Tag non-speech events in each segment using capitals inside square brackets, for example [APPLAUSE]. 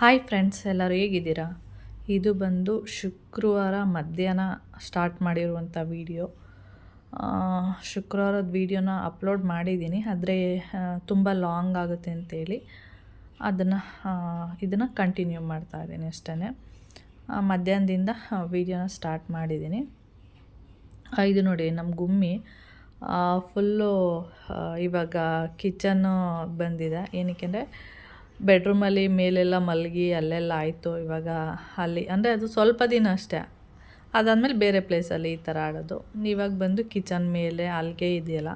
Hi friends ಎಲ್ಲರೂ ಹೇಗಿದ್ದೀರಾ? ಇದು ಬಂದು ಶುಕ್ರವಾರ ಮಧ್ಯಾಹ್ನ ಸ್ಟಾರ್ಟ್ ಮಾಡಿರುವಂಥ ವಿಡಿಯೋ ಶುಕ್ರವಾರದ ವೀಡಿಯೋನ ಅಪ್ಲೋಡ್ ಮಾಡಿದ್ದೀನಿ. ಆದರೆ ತುಂಬ ಲಾಂಗ್ ಆಗುತ್ತೆ ಅಂತೇಳಿ ಅದನ್ನು ಇದನ್ನು ಕಂಟಿನ್ಯೂ ಮಾಡ್ತಾ ಇದ್ದೀನಿ ಅಷ್ಟೇ ಮಧ್ಯಾಹ್ನದಿಂದ ವೀಡಿಯೋನ ಸ್ಟಾರ್ಟ್ ಮಾಡಿದ್ದೀನಿ. ಇದು ನೋಡಿ ನಮ್ಮ ಗುಮ್ಮಿ ಫುಲ್ಲು ಇವಾಗ ಕಿಚನ್ನು ಬಂದಿದೆ. ಏನಕ್ಕೆ ಅಂದರೆ ಬೆಡ್ರೂಮಲ್ಲಿ ಮೇಲೆಲ್ಲ ಮಲಗಿ, ಅಲ್ಲೆಲ್ಲ ಆಯಿತು. ಇವಾಗ ಅಲ್ಲಿ, ಅಂದರೆ ಅದು ಸ್ವಲ್ಪ ದಿನ ಅಷ್ಟೇ. ಅದಾದಮೇಲೆ ಬೇರೆ ಪ್ಲೇಸಲ್ಲಿ ಈ ಥರ ಆಡೋದು. ಇವಾಗ ಬಂದು ಕಿಚನ್ ಮೇಲೆ ಅಲ್ಗೆ ಇದೆಯಲ್ಲ,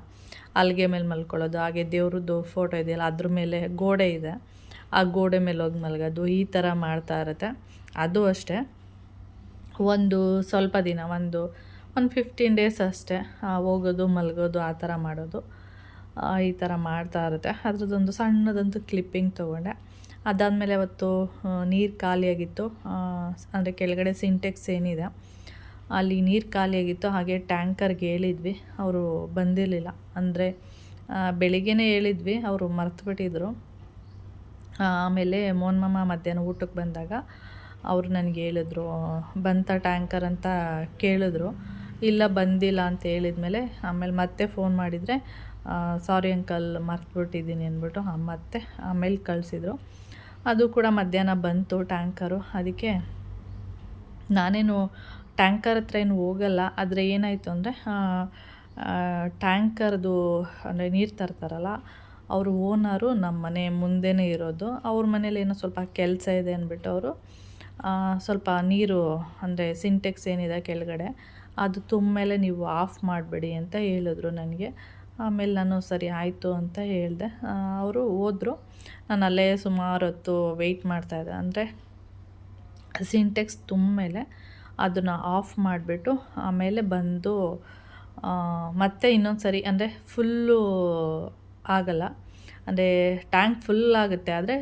ಅಲ್ಗೆ ಮೇಲೆ ಮಲ್ಕೊಳ್ಳೋದು. ಹಾಗೆ ದೇವ್ರದ್ದು ಫೋಟೋ ಇದೆಯಲ್ಲ, ಅದ್ರ ಮೇಲೆ ಗೋಡೆ ಇದೆ. ಆ ಗೋಡೆ ಮೇಲೆ ಹೋಗಿ ಮಲಗೋದು. ಈ ಥರ ಮಾಡ್ತಾ ಇರುತ್ತೆ. ಅದು ಅಷ್ಟೇ. ಒಂದು ಸ್ವಲ್ಪ ದಿನ, ಒಂದು ಒಂದು ಫಿಫ್ಟೀನ್ ಡೇಸ್ ಅಷ್ಟೇ ಹೋಗೋದು, ಮಲಗೋದು, ಆ ಥರ ಮಾಡೋದು. ಈ ಥರ ಮಾಡ್ತಾ ಇರುತ್ತೆ. ಅದ್ರದ್ದೊಂದು ಸಣ್ಣದಂತೂ ಕ್ಲಿಪ್ಪಿಂಗ್ ತೊಗೊಂಡೆ. ಅದಾದಮೇಲೆ ಅವತ್ತು ನೀರು ಖಾಲಿಯಾಗಿತ್ತು. ಅಂದರೆ ಕೆಳಗಡೆ ಸಿಂಟೆಕ್ಸ್ ಏನಿದೆ, ಅಲ್ಲಿ ನೀರು ಖಾಲಿಯಾಗಿತ್ತು. ಹಾಗೆ ಟ್ಯಾಂಕರ್ಗೆ ಹೇಳಿದ್ವಿ. ಅವರು ಬಂದಿರಲಿಲ್ಲ. ಅಂದರೆ ಬೆಳಿಗ್ಗೆನೇ ಹೇಳಿದ್ವಿ. ಅವರು ಮರ್ತುಬಿಟ್ಟಿದ್ರು. ಆಮೇಲೆ ಮೋನ್ ಮಾಮ ಮಧ್ಯಾಹ್ನ ಊಟಕ್ಕೆ ಬಂದಾಗ ಅವರು ನನಗೆ ಹೇಳಿದ್ರು ಬಂತ ಟ್ಯಾಂಕರ್ ಅಂತ ಕೇಳಿದ್ರು. ಇಲ್ಲ ಬಂದಿಲ್ಲ ಅಂತ ಹೇಳಿದ್ಮೇಲೆ ಆಮೇಲೆ ಮತ್ತೆ ಫೋನ್ ಮಾಡಿದರೆ ಸಾರಿ ಅಂಕಲ್ ಮರ್ತುಬಿಟ್ಟಿದ್ದೀನಿ ಅಂದ್ಬಿಟ್ಟು ಮತ್ತೆ ಆಮೇಲೆ ಕಳಿಸಿದ್ರು. ಅದು ಕೂಡ ಮಧ್ಯಾಹ್ನ ಬಂತು ಟ್ಯಾಂಕರು. ಅದಕ್ಕೆ ನಾನೇನು ಟ್ಯಾಂಕರ್ ಹತ್ರ ಏನು ಹೋಗಲ್ಲ. ಆದರೆ ಏನಾಯಿತು ಅಂದರೆ ಟ್ಯಾಂಕರ್ದು ಅಂದರೆ ನೀರು ತರ್ತಾರಲ್ಲ, ಅವ್ರ ಓನರು ನಮ್ಮ ಮನೆ ಮುಂದೆನೇ ಇರೋದು. ಅವ್ರ ಮನೇಲಿ ಏನೋ ಸ್ವಲ್ಪ ಕೆಲಸ ಇದೆ ಅಂದ್ಬಿಟ್ಟು ಅವರು ಸ್ವಲ್ಪ ನೀರು ಅಂದರೆ ಸಿಂಟೆಕ್ಸ್ ಏನಿದೆ ಕೆಳಗಡೆ, ಅದು ತುಂಬ ಮೇಲೆ ನೀವು ಆಫ್ ಮಾಡಬೇಡಿ ಅಂತ ಹೇಳಿದ್ರು ನನಗೆ. ಆಮೇಲೆ ನಾನು ಸರಿ ಆಯಿತು ಅಂತ ಹೇಳಿದೆ. ಅವರು ಹೋದರು. ನಾನು ಅಲ್ಲೇ ಸುಮಾರು ಹೊತ್ತು ವೆಯ್ಟ್ ಮಾಡ್ತಾಯಿದ್ದೆ ಅಂದರೆ ಸಿಂಟೆಕ್ಸ್ ತುಂಬ ಮೇಲೆ ಅದನ್ನು ಆಫ್ ಮಾಡಿಬಿಟ್ಟು ಆಮೇಲೆ ಬಂದು ಮತ್ತೆ ಇನ್ನೊಂದು ಸರಿ ಅಂದರೆ ಫುಲ್ಲು ಆಗಲ್ಲ. ಅಂದರೆ ಟ್ಯಾಂಕ್ ಫುಲ್ ಆಗುತ್ತೆ. ಆದರೆ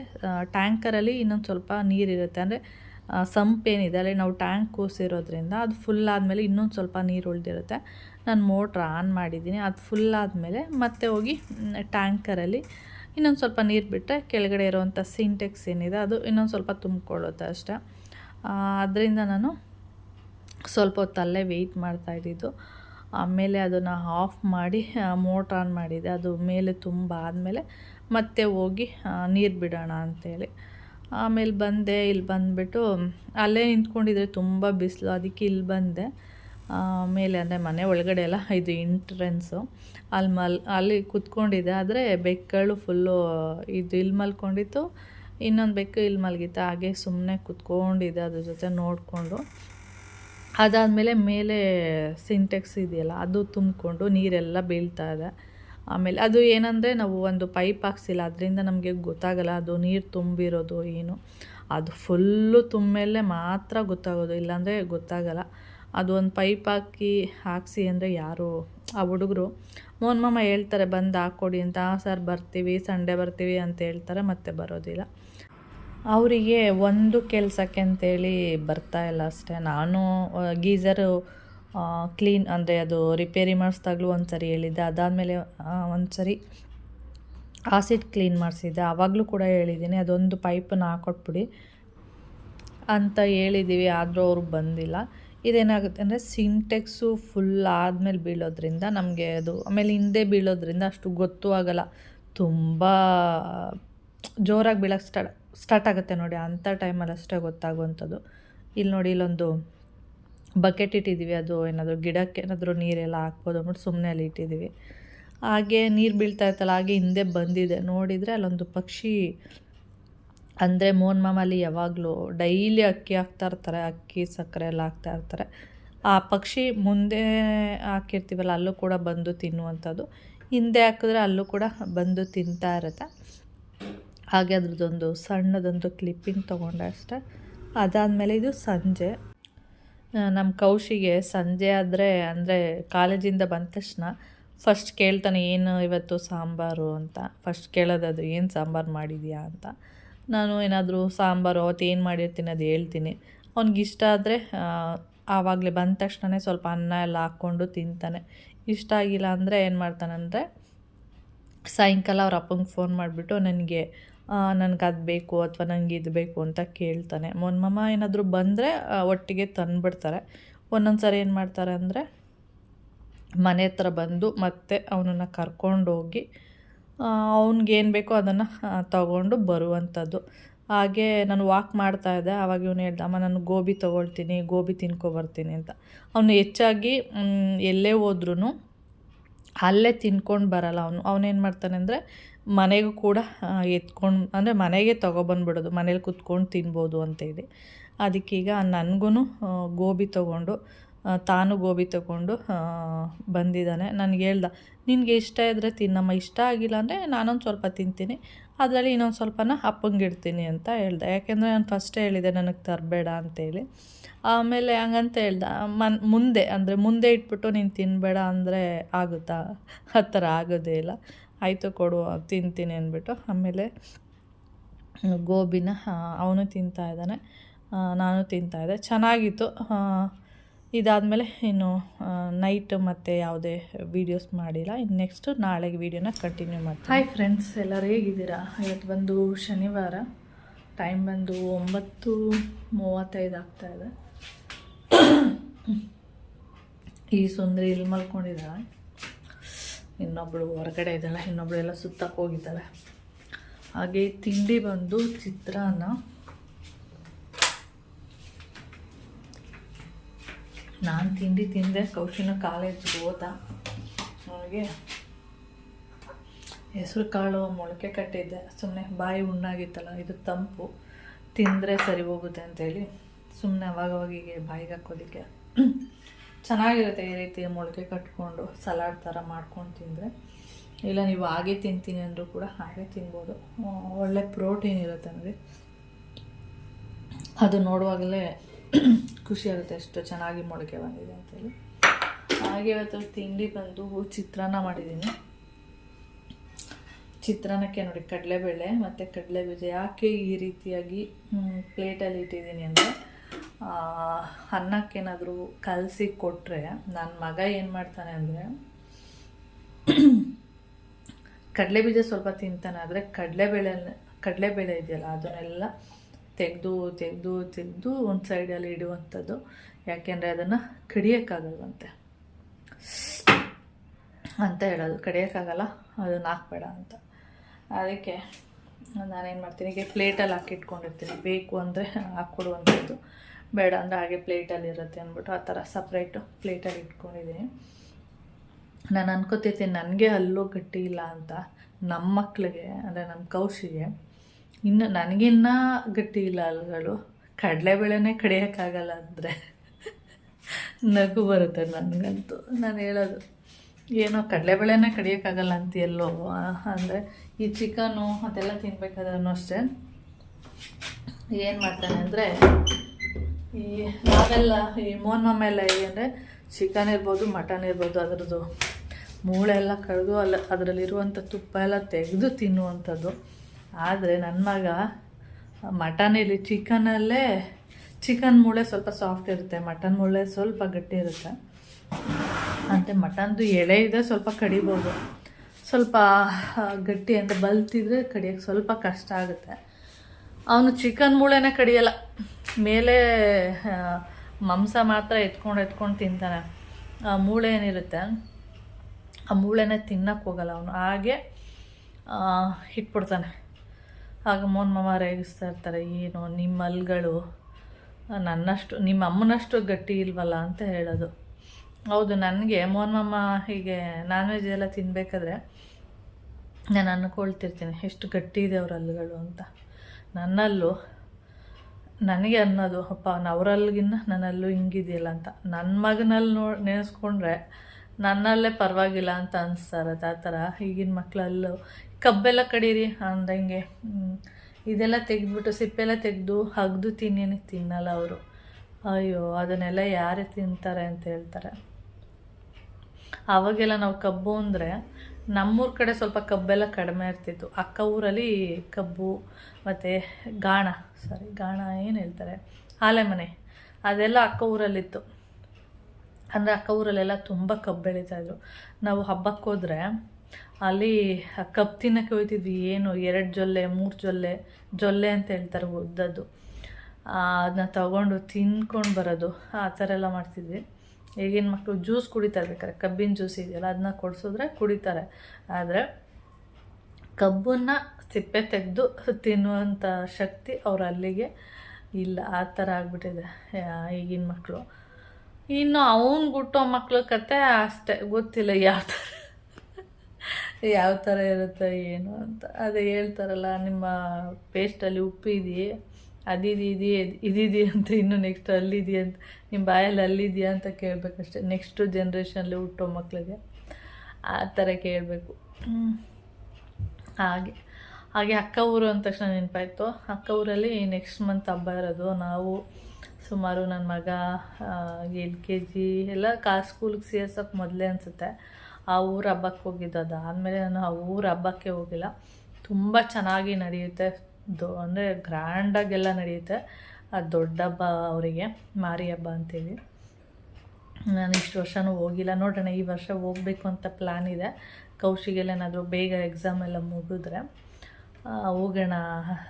ಟ್ಯಾಂಕರಲ್ಲಿ ಇನ್ನೊಂದು ಸ್ವಲ್ಪ ನೀರಿರುತ್ತೆ ಅಂದರೆ ಸಂಪ್ ಏನಿದೆ, ಅಲ್ಲಿ ನಾವು ಟ್ಯಾಂಕ್ ಕೂಸಿರೋದ್ರಿಂದ ಅದು ಫುಲ್ ಆದಮೇಲೆ ಇನ್ನೊಂದು ಸ್ವಲ್ಪ ನೀರು ಉಳಿದಿರುತ್ತೆ. ನಾನು ಮೋಟ್ರ್ ಆನ್ ಮಾಡಿದ್ದೀನಿ, ಅದು ಫುಲ್ ಆದಮೇಲೆ ಮತ್ತೆ ಹೋಗಿ ಟ್ಯಾಂಕರಲ್ಲಿ ಇನ್ನೊಂದು ಸ್ವಲ್ಪ ನೀರು ಬಿಟ್ಟರೆ ಕೆಳಗಡೆ ಇರೋವಂಥ ಸಿಂಟೆಕ್ಸ್ ಏನಿದೆ ಅದು ಇನ್ನೊಂದು ಸ್ವಲ್ಪ ತುಂಬಿಕೊಳ್ಳುತ್ತೆ ಅಷ್ಟೇ. ಅದರಿಂದ ನಾನು ಸ್ವಲ್ಪ ಹೊತ್ತಲ್ಲೇ ವೆಯ್ಟ್ ಮಾಡ್ತಾ ಇದ್ದಿದ್ದು. ಆಮೇಲೆ ಅದನ್ನು ಆಫ್ ಮಾಡಿ ಮೋಟ್ರ್ ಆನ್ ಮಾಡಿದೆ. ಅದು ಮೇಲೆ ತುಂಬ ಆದಮೇಲೆ ಮತ್ತೆ ಹೋಗಿ ನೀರು ಬಿಡೋಣ ಅಂತೇಳಿ. ಆಮೇಲೆ ಬಂದೆ, ಇಲ್ಲಿ ಬಂದುಬಿಟ್ಟು ಅಲ್ಲೇ ನಿಂತ್ಕೊಂಡಿದ್ರೆ ತುಂಬ ಬಿಸಿಲು, ಅದಕ್ಕೆ ಇಲ್ಲಿ ಬಂದೆ. ಆಮೇಲೆ ಅಂದರೆ ಮನೆ ಒಳಗಡೆ ಎಲ್ಲ ಇದು ಇಂಟ್ರೆನ್ಸು ಅಲ್ಲಿ ಮಲ್, ಅಲ್ಲಿ ಕುತ್ಕೊಂಡಿದ್ದೆ, ಆದರೆ ಬೆಕ್ಕಳು ಫುಲ್ಲು ಇದು ಇಲ್ಲಿ ಮಲ್ಕೊಂಡಿತ್ತು, ಇನ್ನೊಂದು ಬೆಕ್ಕು ಇಲ್ಲಿ ಮಲಗಿತ್ತು, ಹಾಗೆ ಸುಮ್ಮನೆ ಕುತ್ಕೊಂಡಿದ್ದೆ ಅದ್ರ ಜೊತೆ ನೋಡಿಕೊಂಡು. ಅದಾದಮೇಲೆ ಮೇಲೆ ಸಿಂಟೆಕ್ಸ್ ಇದೆಯಲ್ಲ, ಅದು ತುಂಬಿಕೊಂಡು ನೀರೆಲ್ಲ ಬೀಳ್ತಾ ಇದೆ. ಆಮೇಲೆ ಅದು ಏನಂದರೆ ನಾವು ಒಂದು ಪೈಪ್ ಹಾಕ್ಸಿಲ್ಲ, ಅದರಿಂದ ನಮಗೆ ಗೊತ್ತಾಗಲ್ಲ ಅದು ನೀರು ತುಂಬಿರೋದು ಏನು. ಅದು ಫುಲ್ಲು ತುಂಬೇಲೆ ಮಾತ್ರ ಗೊತ್ತಾಗೋದು, ಇಲ್ಲಾಂದರೆ ಗೊತ್ತಾಗಲ್ಲ. ಅದು ಒಂದು ಪೈಪ್ ಹಾಕಿ ಹಾಕಿಸಿ ಅಂದರೆ ಯಾರು ಆ ಹುಡುಗರು ಮೋಹನ್ ಮಾಮ ಹೇಳ್ತಾರೆ, ಬಂದು ಹಾಕ್ಕೊಡಿ ಅಂತ ಸರ್ ಬರ್ತೀವಿ, ಸಂಡೇ ಬರ್ತೀವಿ ಅಂತ ಹೇಳ್ತಾರೆ, ಮತ್ತೆ ಬರೋದಿಲ್ಲ. ಅವರಿಗೆ ಒಂದು ಕೆಲಸಕ್ಕೆ ಅಂತೇಳಿ ಬರ್ತಾ ಇಲ್ಲ ಅಷ್ಟೇ. ನಾನು ಗೀಝರು ಕ್ಲೀನ್ ಅಂದರೆ ಅದು ರಿಪೇರಿ ಮಾಡಿಸ್ದಾಗಲೂ ಒಂದು ಸರಿ ಹೇಳಿದ್ದೆ. ಅದಾದಮೇಲೆ ಒಂದು ಸರಿ ಆಸಿಡ್ ಕ್ಲೀನ್ ಮಾಡಿಸಿದ್ದೆ. ಆವಾಗಲೂ ಕೂಡ ಹೇಳಿದ್ದೀನಿ, ಅದೊಂದು ಪೈಪನ್ನು ಹಾಕೊಟ್ಬಿಡಿ ಅಂತ ಹೇಳಿದ್ದೀವಿ. ಆದರೂ ಅವರು ಬಂದಿಲ್ಲ. ಇದೇನಾಗುತ್ತೆ ಅಂದರೆ ಸಿಂಟೆಕ್ಸು ಫುಲ್ ಆದಮೇಲೆ ಬೀಳೋದ್ರಿಂದ ನಮಗೆ ಅದು, ಆಮೇಲೆ ಹಿಂದೆ ಬೀಳೋದ್ರಿಂದ ಅಷ್ಟು ಗೊತ್ತೂ ಆಗಲ್ಲ. ತುಂಬ ಜೋರಾಗಿ ಬೀಳೋಕ್ಕೆ ಸ್ಟಾರ್ಟ್ ಸ್ಟಾರ್ಟ್ ಆಗುತ್ತೆ ನೋಡಿ, ಅಂಥ ಟೈಮಲ್ಲಿ ಅಷ್ಟೇ ಗೊತ್ತಾಗುವಂಥದ್ದು. ಇಲ್ಲಿ ನೋಡಿ, ಇಲ್ಲೊಂದು ಬಕೆಟ್ ಇಟ್ಟಿದ್ದೀವಿ, ಅದು ಏನಾದರೂ ಗಿಡಕ್ಕೆ ಏನಾದರೂ ನೀರೆಲ್ಲ ಹಾಕ್ಬೋದು ಅಂದ್ಬಿಟ್ಟು ಸುಮ್ಮನೆ ಅಲ್ಲಿ ಇಟ್ಟಿದ್ದೀವಿ. ಹಾಗೆ ನೀರು ಬೀಳ್ತಾ ಇರ್ತಲ್ಲ ಹಾಗೆ ಹಿಂದೆ ಬಂದಿದೆ. ನೋಡಿದರೆ ಅಲ್ಲೊಂದು ಪಕ್ಷಿ ಅಂದರೆ ಮೋಹನ್ ಮಾಮಲ್ಲಿ ಯಾವಾಗಲೂ ಡೈಲಿ ಅಕ್ಕಿ ಹಾಕ್ತಾ ಇರ್ತಾರೆ, ಅಕ್ಕಿ ಸಕ್ಕರೆ ಎಲ್ಲ ಹಾಕ್ತಾ ಇರ್ತಾರೆ. ಆ ಪಕ್ಷಿ ಮುಂದೆ ಹಾಕಿರ್ತೀವಲ್ಲ, ಅಲ್ಲೂ ಕೂಡ ಬಂದು ತಿನ್ನುವಂಥದ್ದು. ಹಿಂದೆ ಹಾಕಿದ್ರೆ ಅಲ್ಲೂ ಕೂಡ ಬಂದು ತಿಂತಾ ಇರುತ್ತೆ. ಹಾಗೆ ಅದ್ರದ್ದೊಂದು ಸಣ್ಣದೊಂದು ಕ್ಲಿಪ್ಪಿಂಗ್ ತೊಗೊಂಡೆ ಅಷ್ಟೆ. ಅದಾದಮೇಲೆ ಇದು ಸಂಜೆ. ನಮ್ಮ ಕೌಶಿಗೆ ಸಂಜೆ ಆದರೆ, ಅಂದರೆ ಕಾಲೇಜಿಂದ ಬಂದ ತಕ್ಷಣ ಫಸ್ಟ್ ಕೇಳ್ತಾನೆ, ಏನು ಇವತ್ತು ಸಾಂಬಾರು? ಅಂತ. ಫಸ್ಟ್ ಕೇಳೋದದು ಏನು ಸಾಂಬಾರು ಮಾಡಿದೀಯಾ? ಅಂತ. ನಾನು ಏನಾದರೂ ಸಾಂಬಾರು ಅವತ್ತು ಏನು ಮಾಡಿರ್ತೀನಿ ಅದು ಹೇಳ್ತೀನಿ. ಅವ್ನಿಗೆ ಇಷ್ಟ ಆದರೆ ಆವಾಗಲೇ ಬಂದ ತಕ್ಷಣವೇ ಸ್ವಲ್ಪ ಅನ್ನ ಎಲ್ಲ ಹಾಕ್ಕೊಂಡು ತಿಂತಾನೆ. ಇಷ್ಟ ಆಗಿಲ್ಲ ಅಂದರೆ ಏನು ಮಾಡ್ತಾನಂದರೆ ಸಾಯಂಕಾಲ ಅವ್ರ ಅಪ್ಪಂಗೆ ಫೋನ್ ಮಾಡಿಬಿಟ್ಟು ನನಗೆ ನನಗೆ ಅದು ಬೇಕು ಅಥವಾ ನನಗೆ ಇದು ಬೇಕು ಅಂತ ಕೇಳ್ತಾನೆ. ಮೊನ್ಮಮ್ಮ ಏನಾದರೂ ಬಂದರೆ ಒಟ್ಟಿಗೆ ತಂದುಬಿಡ್ತಾರೆ. ಒಂದೊಂದು ಸಾರಿ ಏನು ಮಾಡ್ತಾರೆ ಅಂದರೆ, ಮನೆ ಹತ್ರ ಬಂದು ಮತ್ತೆ ಅವನನ್ನು ಕರ್ಕೊಂಡೋಗಿ ಅವ್ನಿಗೇನು ಬೇಕೋ ಅದನ್ನು ತಗೊಂಡು ಬರುವಂಥದ್ದು ಹಾಗೆ ನಾನು ವಾಕ್ ಮಾಡ್ತಾ ಇದ್ದೆ. ಆವಾಗ ಇವನು ಹೇಳ್ದ, ಅಮ್ಮ, ನಾನು ಗೋಬಿ ತೊಗೊಳ್ತೀನಿ, ಗೋಬಿ ತಿನ್ಕೊಬರ್ತೀನಿ ಅಂತ. ಅವನು ಹೆಚ್ಚಾಗಿ ಎಲ್ಲೇ ಹೋದ್ರೂ ಅಲ್ಲೇ ತಿನ್ಕೊಂಡು ಬರಲ್ಲ ಅವನು. ಅವನೇನು ಮಾಡ್ತಾನೆ ಅಂದರೆ, ಮನೆಗೂ ಕೂಡ ಎತ್ಕೊಂಡು, ಅಂದರೆ ಮನೆಗೆ ತೊಗೊಬಂದ್ಬಿಡೋದು ಮನೇಲಿ ಕುತ್ಕೊಂಡು ತಿನ್ಬೋದು ಅಂತೇಳಿ ಅದಕ್ಕೀಗ ನನಗೂ ಗೋಬಿ ತೊಗೊಂಡು ತಾನು ಗೋಬಿ ತಗೊಂಡು ಬಂದಿದ್ದಾನೆ. ನನಗೆ ಹೇಳ್ದ, ನಿನಗೆ ಇಷ್ಟ ಇದ್ದರೆ ತಿನ್ನಮ್ಮ ಇಷ್ಟ ಆಗಿಲ್ಲ ಅಂದರೆ ನಾನೊಂದು ಸ್ವಲ್ಪ ತಿಂತೀನಿ. ಅದರಲ್ಲಿ ಇನ್ನೊಂದು ಸ್ವಲ್ಪನ ಅಪ್ಪಂಗೆ ಇಡ್ತೀನಿ ಅಂತ ಹೇಳ್ದೆ. ಯಾಕೆಂದರೆ ನಾನು ಫಸ್ಟೇ ಹೇಳಿದೆ, ನನಗೆ ತರಬೇಡ ಅಂತೇಳಿ. ಆಮೇಲೆ ಹಂಗಂತ ಹೇಳ್ದ, ಮನ್, ಮುಂದೆ, ಅಂದರೆ ಮುಂದೆ ಇಟ್ಬಿಟ್ಟು ನೀನು ತಿನ್ನಬೇಡ ಅಂದರೆ ಆಗುತ್ತಾ? ಆ ಥರ ಆಗೋದೇ ಇಲ್ಲ. ಆಯಿತು ಕೊಡು, ತಿಂತೀನಿ ಅಂದ್ಬಿಟ್ಟು. ಆಮೇಲೆ ಗೋಬಿನ ಅವನು ತಿಂತಾ ಇದ್ದಾನೆ. ನಾನು ತಿಂತಾ ಇದ್ದೆ. ಚೆನ್ನಾಗಿತ್ತು. ಇದಾದಮೇಲೆ ಇನ್ನು ನೈಟ್ ಮತ್ತು ಯಾವುದೇ ವೀಡಿಯೋಸ್ ಮಾಡಿಲ್ಲ. ಇನ್ನು ನೆಕ್ಸ್ಟು ನಾಳೆಗೆ ವೀಡಿಯೋನ ಕಂಟಿನ್ಯೂ ಮಾಡ್ತೀನಿ. ಹಾಯ್ ಫ್ರೆಂಡ್ಸ್ ಎಲ್ಲರೂ ಹೇಗಿದ್ದೀರಾ? ಇವತ್ತು ಬಂದು ಶನಿವಾರ. ಟೈಮ್ ಬಂದು ಒಂಬತ್ತು ಮೂವತ್ತೈದು ಆಗ್ತಾ ಇದೆ. ಈ ಸುಂದರಿ ಇಲ್ಲಿ ಮಲ್ಕೊಂಡಿದ್ದಾಳೆ. ಇನ್ನೊಬ್ಬಳು ಹೊರಗಡೆ ಇದ್ದಾಳೆ ಇನ್ನೊಬ್ಳು ಎಲ್ಲ ಸುತ್ತಕ್ಕೆ ಹೋಗಿದ್ದಾಳೆ. ಹಾಗೆ ತಿಂಡಿ ಬಂದು ಚಿತ್ರಾನ್ನ. ನಾನು ತಿಂಡಿ ತಿಂದೆ ಕೌಶಿನ ಕಾಲೇಜ್ಗೆ ಹೋದ. ಅವನಿಗೆ ಹೆಸರು ಕಾಳು, ಮೊಳಕೆ ಕಟ್ಟಿದ್ದೆ. ಸುಮ್ಮನೆ ಬಾಯಿ ಹುಣ್ಣಾಗಿತ್ತಲ್ಲ ಇದು ತಂಪು. ತಿಂದರೆ ಸರಿ ಹೋಗುತ್ತೆ ಅಂತೇಳಿ ಸುಮ್ಮನೆ ಅವಾಗವಾಗ ಹೀಗೆ ಬಾಯಿಗೆ ಹಾಕೋದಕ್ಕೆ. ಚೆನ್ನಾಗಿರುತ್ತೆ ಈ ರೀತಿ ಮೊಳಕೆ ಕಟ್ಕೊಂಡು, ಸಲಾಡ್ ಥರ ಮಾಡ್ಕೊಂಡು ತಿಂದರೆ. ಇಲ್ಲ, ನೀವು ಹಾಗೆ ತಿಂತೀನಿ ಅಂದರೂ ಕೂಡ ಹಾಗೆ ತಿನ್ಬೋದು. ಒಳ್ಳೆ ಪ್ರೋಟೀನ್ ಇರುತ್ತೆ ಅಂದರೆ ಅದು ನೋಡುವಾಗಲೇ ಖುಷಿ ಆಗುತ್ತೆ ಎಷ್ಟು ಚೆನ್ನಾಗಿ ಮೊಳಕೆ ಬಂದಿದೆ ಅಂತೇಳಿ ಹಾಗೆ ಇವತ್ತು ತಿಂಡಿ ಬಂದು ಚಿತ್ರಾನ್ನ ಮಾಡಿದ್ದೀನಿ. ಚಿತ್ರಾನ್ನಕ್ಕೆ ನೋಡಿ, ಕಡಲೆಬೇಳೆ ಮತ್ತು ಕಡಲೆ ಬೀಜ ಯಾಕೆ ಈ ರೀತಿಯಾಗಿ ಪ್ಲೇಟಲ್ಲಿ ಇಟ್ಟಿದ್ದೀನಿ ಅಂದರೆ ಅನ್ನಕ್ಕೇನಾದರೂ ಕಲಸಿ ಕೊಟ್ಟರೆ ನನ್ನ ಮಗ ಏನು ಮಾಡ್ತಾನೆ ಅಂದರೆ ಕಡಲೆ ಬೀಜ ಸ್ವಲ್ಪ ತಿಂತಾನೆ, ಆದರೆ ಕಡಲೆಬೇಳೆ ಕಡಲೆಬೇಳೆ ಇದೆಯಲ್ಲ, ಅದನ್ನೆಲ್ಲ ತೆಗೆದು ತೆಗೆದು ತೆಗೆದು ಒಂದು ಸೈಡಲ್ಲಿ ಇಡುವಂಥದ್ದು ಯಾಕೆಂದರೆ ಅದನ್ನು ಕಡಿಯೋಕ್ಕಾಗಲ್ವಂತೆ. ಅಂತ ಹೇಳೋದು. ಕಡಿಯೋಕ್ಕಾಗಲ್ಲ, ಅದನ್ನು ಹಾಕ್ಬೇಡ ಅಂತ. ಅದಕ್ಕೆ ನಾನೇನು ಮಾಡ್ತೀನಿ, ಈಗ ಪ್ಲೇಟಲ್ಲಿ ಹಾಕಿಟ್ಕೊಂಡಿರ್ತೀನಿ ಬೇಕು ಅಂದರೆ ಹಾಕ್ಕೊಡುವಂಥದ್ದು ಬೇಡ ಅಂದರೆ ಹಾಗೆ ಪ್ಲೇಟಲ್ಲಿ ಇರುತ್ತೆ ಅಂದ್ಬಿಟ್ಟು ಆ ಥರ ಸಪ್ರೇಟು ಪ್ಲೇಟಲ್ಲಿ ಇಟ್ಕೊಂಡಿದ್ದೀನಿ. ನಾನು ಅನ್ಕೋತಿರ್ತೀನಿ, ನನಗೆ ಅಲ್ಲೂ ಗಟ್ಟಿ ಇಲ್ಲ ಅಂತ ನಮ್ಮ ಮಕ್ಕಳಿಗೆ ಅಂದರೆ ನಮ್ಮ ಕೌಶಿಗೆ ಇನ್ನು ನನಗಿನ್ನ ಗಟ್ಟಿ ಇಲ್ಲ ಹಲ್ಲುಗಳು ಕಡಲೆಬೇಳೆನೇ ಕಡಿಯೋಕ್ಕಾಗಲ್ಲ ಅಂದರೆ ನಗು ಬರುತ್ತೆ ನನಗಂತೂ. ನಾನು ಹೇಳೋದು, ಏನೋ ಕಡಲೆಬೇಳೆನೇ ಕಡಿಯೋಕ್ಕಾಗಲ್ಲ ಎಲ್ಲೋ ಅಂದರೆ ಈ ಚಿಕನು ಅದೆಲ್ಲ ತಿನ್ಬೇಕಾದ್ರೂ ಅಷ್ಟೇ. ಏನು ಮಾಡ್ತಾನೆ ಅಂದರೆ, ಈ ನಾವೆಲ್ಲ, ಈ ಮೋನ್ ಮಮ್ಮ ಎಲ್ಲ ಚಿಕನ್ ಇರ್ಬೋದು ಮಟನ್ ಇರ್ಬೋದು, ಅದರದ್ದು ಮೂಳೆ ಎಲ್ಲ ಕಳೆದು ಅಲ್ಲ, ಅದರಲ್ಲಿರುವಂಥ ತುಪ್ಪ ಎಲ್ಲ ತೆಗೆದು ತಿನ್ನುವಂಥದ್ದು. ಆದರೆ ನನ್ನ ಮಗ ಮಟನ್ ಇಲ್ಲಿ ಚಿಕನಲ್ಲೇ ಚಿಕನ್ ಮೂಳೆ ಸ್ವಲ್ಪ ಸಾಫ್ಟ್ ಇರುತ್ತೆ, ಮಟನ್ ಮೂಳೆ ಸ್ವಲ್ಪ ಗಟ್ಟಿ ಇರುತ್ತೆ. ಮತ್ತು ಮಟನ್ದು ಎಳೆ ಇದೆ, ಸ್ವಲ್ಪ ಕಡಿಬೋದು. ಸ್ವಲ್ಪ ಗಟ್ಟಿ ಅಂತ ಬಲ್ತಿದ್ರೆ ಕಡಿಯೋಕ್ಕೆ ಸ್ವಲ್ಪ ಕಷ್ಟ ಆಗುತ್ತೆ. ಅವನು ಚಿಕನ್ ಮೂಳೆನೇ ಕಡಿಯಲ್ಲ. ಮೇಲೆ ಮಾಂಸ ಮಾತ್ರ ಎತ್ಕೊಂಡು ಎತ್ಕೊಂಡು ತಿಂತಾನೆ. ಆ ಮೂಳೆ ಏನಿರುತ್ತೆ, ಆ ಮೂಳೆನೇ ತಿನ್ನಕ್ಕೆ ಹೋಗಲ್ಲ ಅವನು. ಹಾಗೆ ಇಟ್ಬಿಡ್ತಾನೆ. ಆಗ ಮೋನ್ ಮಾಮ ರೇಗಿಸ್ತಾ ಇರ್ತಾರೆ, ಏನು ನಿಮ್ಮ ಹಲ್ಗಳು ನನ್ನಷ್ಟು ನಿಮ್ಮ ಅಮ್ಮನಷ್ಟು ಗಟ್ಟಿ ಇಲ್ವಲ್ಲ? ಅಂತ ಹೇಳೋದು. ಹೌದು, ನನಗೆ ಮೋನ್ ಮಾಮ ಹೀಗೆ ನಾನ್ ವೆಜ್ ಎಲ್ಲ ತಿನ್ನಬೇಕಾದ್ರೆ ನಾನು ಅನ್ಕೊಳ್ತಿರ್ತೀನಿ, ಎಷ್ಟು ಗಟ್ಟಿ ಇದೆ ಅವ್ರ ಹಲ್ಲುಗಳು ಅಂತ. ನನ್ನಲ್ಲೂ, ನನಗೆ ಅನ್ನೋದು, ಅಪ್ಪ ಅವರಲ್ಲಿಗಿನ್ನ ನನ್ನಲ್ಲೂ ಹಿಂಗಿದೆಯಲ್ಲ ಅಂತ. ನನ್ನ ಮಗನಲ್ಲಿ ನೋ, ನೆನೆಸ್ಕೊಂಡ್ರೆ ನನ್ನಲ್ಲೇ ಪರವಾಗಿಲ್ಲ ಅಂತ ಅನಿಸ್ತಾರೆ ಆ ಥರ ಈಗಿನ ಮಕ್ಕಳಲ್ಲೂ ಕಬ್ಬೆಲ್ಲ ಕಡೀರಿ ಅಂದಂಗೆ. ಇದೆಲ್ಲ ತೆಗೆದ್ಬಿಟ್ಟು ಸಿಪ್ಪೆಲ್ಲ ತೆಗೆದು ಹಗ್ದು ತಿನ್ನೇನಿ ತಿನ್ನಲ್ಲ ಅವರು. ಅಯ್ಯೋ, ಅದನ್ನೆಲ್ಲ ಯಾರೇ ತಿಂತಾರೆ ಅಂತ ಹೇಳ್ತಾರೆ. ಆವಾಗೆಲ್ಲ ನಾವು ಕಬ್ಬು ಅಂದರೆ ನಮ್ಮೂರ ಕಡೆ ಸ್ವಲ್ಪ ಕಬ್ಬೆಲ್ಲ ಕಡಿಮೆ ಇರ್ತಿತ್ತು. ಅಕ್ಕ ಊರಲ್ಲಿ ಕಬ್ಬು, ಮತ್ತು ಗಾಣ ಸಾರಿ ಗಾಣ ಏನು ಹೇಳ್ತಾರೆ? ಆಲೆಮನೆ, ಅದೆಲ್ಲ ಅಕ್ಕ ಊರಲ್ಲಿತ್ತು. ಅಂದರೆ ಅಕ್ಕ ಊರಲ್ಲೆಲ್ಲ ತುಂಬ ಕಬ್ಬು ಬೆಳೀತಾಯಿದ್ರು ನಾವು ಹಬ್ಬಕ್ಕೆ ಹೋದರೆ ಅಲ್ಲಿ ಕಪ್ ತಿನ್ನಕ್ಕೆ ಹೋಯ್ತಿದ್ವಿ. ಏನು, ಎರಡು ಜೊಲ್ಲೆ, ಮೂರು ಜೊಲ್ಲೆ ಜೊಲ್ಲೆ ಅಂತ ಹೇಳ್ತಾರೆ ಉದ್ದದ್ದು. ಅದನ್ನ ತಗೊಂಡು ತಿನ್ಕೊಂಡು ಬರೋದು. ಆ ಥರ ಎಲ್ಲ ಮಾಡ್ತಿದ್ವಿ. ಈಗಿನ ಮಕ್ಕಳು ಜ್ಯೂಸ್ ಕುಡಿತಾ ಇರ್ಬೇಕಾರೆ, ಕಬ್ಬಿನ ಜ್ಯೂಸ್ ಇದೆಯಲ್ಲ, ಅದನ್ನ ಕೊಡಿಸಿದ್ರೆ ಕುಡಿತಾರೆ. ಆದರೆ ಕಬ್ಬನ್ನು ಸಿಪ್ಪೆ ತೆಗೆದು ತಿನ್ನುವಂಥ ಶಕ್ತಿ ಅವರು ಅಲ್ಲಿಗೆ ಇಲ್ಲ. ಆ ಥರ ಆಗಿಬಿಟ್ಟಿದೆ ಈಗಿನ ಮಕ್ಕಳು ಇನ್ನು ಅವನು ಗುಟ್ಟೋ ಮಕ್ಳ ಕತೆ ಅಷ್ಟೇ, ಗೊತ್ತಿಲ್ಲ ಯಾವ ಥರ. ಯಾವ ಥರ ಇರುತ್ತೆ ಏನು ಅಂತ. ಅದೇ ಹೇಳ್ತಾರಲ್ಲ, ನಿಮ್ಮ ಪೇಸ್ಟಲ್ಲಿ ಉಪ್ಪು ಇದೆಯೇ? ಅದಿದೆಯೇ ಇದಿದೆಯಾ ಅಂತ ಇನ್ನು ನೆಕ್ಸ್ಟ್ ಅಲ್ಲಿದೆಯಾ ಅಂತ ನಿಮ್ಮ ಬಾಯಲ್ಲಿ ಅಲ್ಲಿದೆಯಾ ಅಂತ ಕೇಳಬೇಕಷ್ಟೆ. ನೆಕ್ಸ್ಟು ಜನ್ರೇಷನಲ್ಲಿ ಹುಟ್ಟೋ ಮಕ್ಕಳಿಗೆ ಆ ಥರ ಕೇಳಬೇಕು. ಹಾಗೆ ಹಾಗೆ ಅಕ್ಕ ಊರು ಅಂದ ತಕ್ಷಣ ನೆನಪಾಯಿತು. ಅಕ್ಕ ಊರಲ್ಲಿ ನೆಕ್ಸ್ಟ್ ಮಂತ್ ಹಬ್ಬ ಇರೋದು. ನಾವು ಸುಮಾರು ನನ್ನ ಮಗ ಎಲ್ ಕೆ ಜಿ, ಎಲ್ಲ ಕಾ ಸ್ಕೂಲ್ಗೆ ಸೇರ್ಸೋಕ್ಕೆ ಮೊದಲೇ ಅನಿಸುತ್ತೆ. ಆ ಊರ ಹಬ್ಬಕ್ಕೆ ಹೋಗಿದ್ದು ಅದಾದಮೇಲೆ ನಾನು ಆ ಊರ ಹಬ್ಬಕ್ಕೆ ಹೋಗಿಲ್ಲ. ತುಂಬ ಚೆನ್ನಾಗಿ ನಡೆಯುತ್ತೆ. ದೊ, ಅಂದರೆ ಗ್ರ್ಯಾಂಡಾಗೆಲ್ಲ ನಡೆಯುತ್ತೆ. ಆ ದೊಡ್ಡ ಹಬ್ಬ ಅವರಿಗೆ, ಮಾರಿ ಹಬ್ಬ ಅಂತೇಳಿ. ನಾನು ಇಷ್ಟು ವರ್ಷವೂ ಹೋಗಿಲ್ಲ. ನೋಡೋಣ ಈ ವರ್ಷ ಹೋಗಬೇಕು ಅಂತ ಪ್ಲ್ಯಾನ್ ಇದೆ. ಕೌಶಿಗೆಲ್ಲೇನಾದರೂ ಬೇಗ ಎಕ್ಸಾಮ್ ಎಲ್ಲ ಮುಗಿದ್ರೆ ಹೋಗೋಣ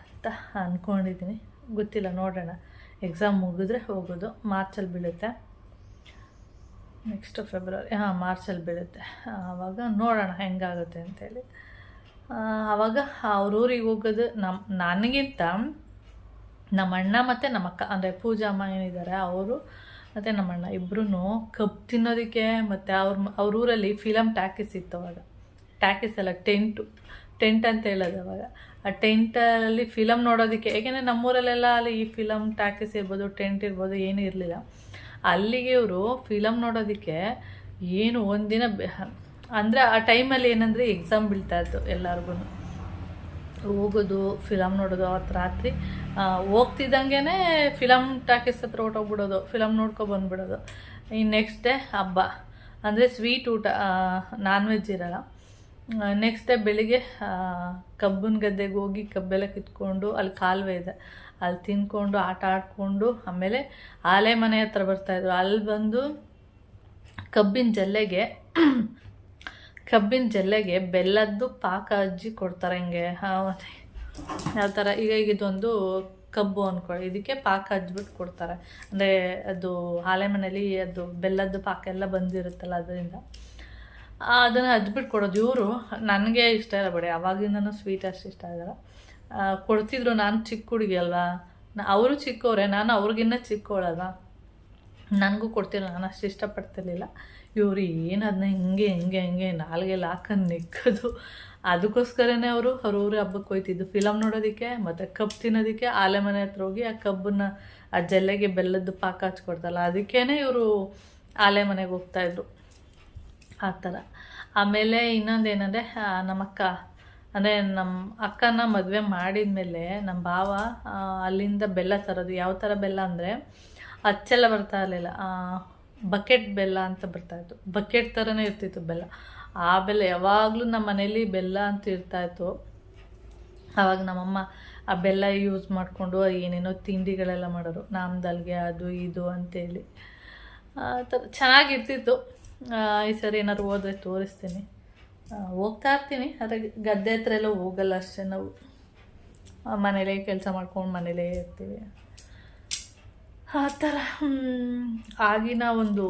ಅಂತ ಅಂದ್ಕೊಂಡಿದ್ದೀನಿ ಗೊತ್ತಿಲ್ಲ ನೋಡೋಣ ಎಕ್ಸಾಮ್ ಮುಗಿದ್ರೆ ಹೋಗೋದು. ಮಾರ್ಚಲ್ಲಿ ಬೀಳುತ್ತೆ. ನೆಕ್ಸ್ಟ್ ಫೆಬ್ರವರಿ ಹಾಂ, ಮಾರ್ಚಲ್ಲಿ ಬೀಳುತ್ತೆ. ಆವಾಗ ನೋಡೋಣ ಹೆಂಗಾಗುತ್ತೆ ಅಂತೇಳಿ. ಆವಾಗ ಅವ್ರ ಊರಿಗೆ ಹೋಗೋದು ನಮ್ಮ ನನಗಿಂತ ನಮ್ಮ ಅಣ್ಣ ಮತ್ತು ನಮ್ಮ ಅಕ್ಕ, ಅಂದರೆ ಪೂಜಾ ಅಮ್ಮ ಏನಿದ್ದಾರೆ, ಅವರು ಮತ್ತು ನಮ್ಮ ಅಣ್ಣ ಇಬ್ಬರೂ ಕಬ್ಬು ತಿನ್ನೋದಕ್ಕೆ ಮತ್ತು ಅವ್ರ ಅವ್ರ ಊರಲ್ಲಿ ಫಿಲಮ್ ಟ್ಯಾಕಿಸ್ ಇತ್ತು ಅವಾಗ. ಟ್ಯಾಕಿಸ್ ಅಲ್ಲ, ಟೆಂಟು, ಟೆಂಟ್ ಅಂತ ಹೇಳೋದು ಅವಾಗ. ಆ ಟೆಂಟಲ್ಲಿ ಫಿಲಮ್ ನೋಡೋದಕ್ಕೆ ಏಕೆಂದರೆ ನಮ್ಮೂರಲ್ಲೆಲ್ಲ ಅಲ್ಲಿ ಈ ಫಿಲಮ್ ಟ್ಯಾಕಿಸ್ ಇರ್ಬೋದು, ಟೆಂಟ್ ಇರ್ಬೋದು, ಏನೂ ಇರಲಿಲ್ಲ. ಅಲ್ಲಿಗೆ ಇವರು ಫಿಲಮ್ ನೋಡೋದಕ್ಕೆ ಏನು ಒಂದಿನ ಅಂದರೆ ಆ ಟೈಮಲ್ಲಿ ಏನಂದರೆ ಎಕ್ಸಾಮ್ ಬೀಳ್ತಾ ಇತ್ತು ಎಲ್ಲರಿಗೂ ಹೋಗೋದು ಫಿಲಮ್ ನೋಡೋದು ಅವತ್ತು ರಾತ್ರಿ ಹೋಗ್ತಿದ್ದಂಗೆ ಫಿಲಮ್ ಟಾಕೀಸ್ ಹತ್ರ ಹೊಟ್ಟೋಗ್ಬಿಡೋದು ಫಿಲಮ್ ನೋಡ್ಕೊ ಬಂದುಬಿಡೋದು. ಇನ್ನು ನೆಕ್ಸ್ಟ್ ಡೇ ಹಬ್ಬ. ಅಂದರೆ ಸ್ವೀಟ್ ಊಟ ನಾನ್ ವೆಜ್ ಇರಲ್ಲ. ನೆಕ್ಸ್ಟ್ ಡೇ ಬೆಳಿಗ್ಗೆ ಕಬ್ಬನ ಗದ್ದೆಗೆ ಹೋಗಿ ಕಬ್ಬೆಲ್ಲ ಕಿತ್ಕೊಂಡು ಅಲ್ಲಿ ಕಾಲುವೆ ಇದೆ. ಅಲ್ಲಿ ತಿನ್ಕೊಂಡು, ಆಟ ಆಡಿಕೊಂಡು, ಆಮೇಲೆ ಆಲೆ ಮನೆ ಹತ್ರ ಬರ್ತಾಯಿದ್ರು ಅಲ್ಲಿ ಬಂದು ಕಬ್ಬಿನ ಜಲ್ಲೆಗೆ ಕಬ್ಬಿನ ಜಲ್ಲೆಗೆ ಬೆಲ್ಲದ್ದು ಪಾಕ ಅಜ್ಜಿ ಕೊಡ್ತಾರೆ ಹಿಂಗೆ. ಯಾವ ಥರ ಈಗ ಇದೊಂದು ಕಬ್ಬು ಅಂದ್ಕೊಳ್ಳಿ ಇದಕ್ಕೆ ಪಾಕ ಹಚ್ಬಿಟ್ಟು ಕೊಡ್ತಾರೆ. ಅಂದರೆ ಅದು ಆಲೆ ಮನೇಲಿ ಅದು ಬೆಲ್ಲದ್ದು ಪಾಕ ಎಲ್ಲ ಬಂದಿರುತ್ತಲ್ಲ ಅದರಿಂದ. ಅದನ್ನು ಹಚ್ಬಿಟ್ಟು ಕೊಡೋದು ಇವರು ನನಗೆ ಇಷ್ಟ ಇಲ್ಲ ಬಿಡಿ. ಅವಾಗಿಂದನೂ ಸ್ವೀಟ್ ಅಷ್ಟು ಇಷ್ಟ ಆಗಲ್ಲ. ಕೊಡ್ತಿದ್ರು ನಾನು ಚಿಕ್ಕ ಹುಡುಗಿ ಅಲ್ವಾ? ಅವರು ಚಿಕ್ಕವ್ರೆ ನಾನು ಅವ್ರಿಗಿನ್ನ ಚಿಕ್ಕವಳಲ್ವ ನನಗೂ ಕೊಡ್ತಿಲ್ಲ, ನಾನು ಅಷ್ಟು ಇಷ್ಟಪಡ್ತಿರ್ಲಿಲ್ಲ. ಇವರು ಏನು ಅದನ್ನ ಹಿಂಗೆ ಹಿಂಗೆ ಹಿಂಗೆ ನಾಲ್ಗೆ ಹಾಕೊಂಡು ನೆಕ್ಕೋದು. ಅದಕ್ಕೋಸ್ಕರನೇ ಅವರು ಅವ್ರವ್ರ ಹಬ್ಬಕ್ಕೆ ಹೋಯ್ತಿದ್ದು. ಫಿಲಮ್ ನೋಡೋದಕ್ಕೆ, ಮತ್ತು ಕಬ್ಬು ತಿನ್ನೋದಕ್ಕೆ ಆಲೆ ಮನೆ ಹತ್ರ ಹೋಗಿ ಆ ಕಬ್ಬನ್ನ, ಆ ಜಲ್ಲೆಗೆ ಬೆಲ್ಲದ್ದು ಪಾಕ ಹಚ್ಕೊಡ್ತಲ್ಲ ಅದಕ್ಕೇ ಇವರು ಆಲೆ ಮನೆಗೆ ಹೋಗ್ತಾಯಿದ್ರು ಆ ಥರ ಆಮೇಲೆ ಇನ್ನೊಂದು ಏನಂದರೆ ನಮ್ಮ ಅಕ್ಕ ಅಂದರೆ ನಮ್ಮ ಅಕ್ಕನ ಮದುವೆ ಮಾಡಿದ ಮೇಲೆ ನಮ್ಮ ಭಾವ ಅಲ್ಲಿಂದ ಬೆಲ್ಲ ತರೋದು. ಯಾವ ಥರ ಬೆಲ್ಲ ಅಂದರೆ, ಅಚ್ಚೆಲ್ಲ ಬರ್ತಾ ಇರಲಿಲ್ಲ. ಬಕೆಟ್ ಬೆಲ್ಲ ಅಂತ ಬರ್ತಾಯಿತ್ತು ಬಕೆಟ್ ಥರನೇ ಇರ್ತಿತ್ತು ಬೆಲ್ಲ. ಆ ಬೆಲ್ಲ ಯಾವಾಗಲೂ ನಮ್ಮ ಮನೇಲಿ ಬೆಲ್ಲ ಅಂತ ಇರ್ತಾಯಿತ್ತು ಆವಾಗ ನಮ್ಮಮ್ಮ ಆ ಬೆಲ್ಲ ಯೂಸ್ ಮಾಡಿಕೊಂಡು ಏನೇನೋ ತಿಂಡಿಗಳೆಲ್ಲ ಮಾಡೋರು. ನಾಮದಲ್ಗೆ ಅದು ಇದು ಅಂತೇಳಿ. ಆ ಥರ ಚೆನ್ನಾಗಿರ್ತಿತ್ತು. ಈ ಸರಿ ಏನಾದ್ರು ಹೋದ್ರೆ ತೋರಿಸ್ತೀನಿ. ಹೋಗ್ತಾ ಇರ್ತೀನಿ, ಆದರೆ ಗದ್ದೆ ಹತ್ರ ಎಲ್ಲ ಹೋಗಲ್ಲ ಅಷ್ಟೇ ನಾವು. ಮನೇಲೇ ಕೆಲಸ ಮಾಡ್ಕೊಂಡು ಮನೇಲೇ ಇರ್ತೀವಿ. ಆ ಥರ ಆಗಿನ ಒಂದು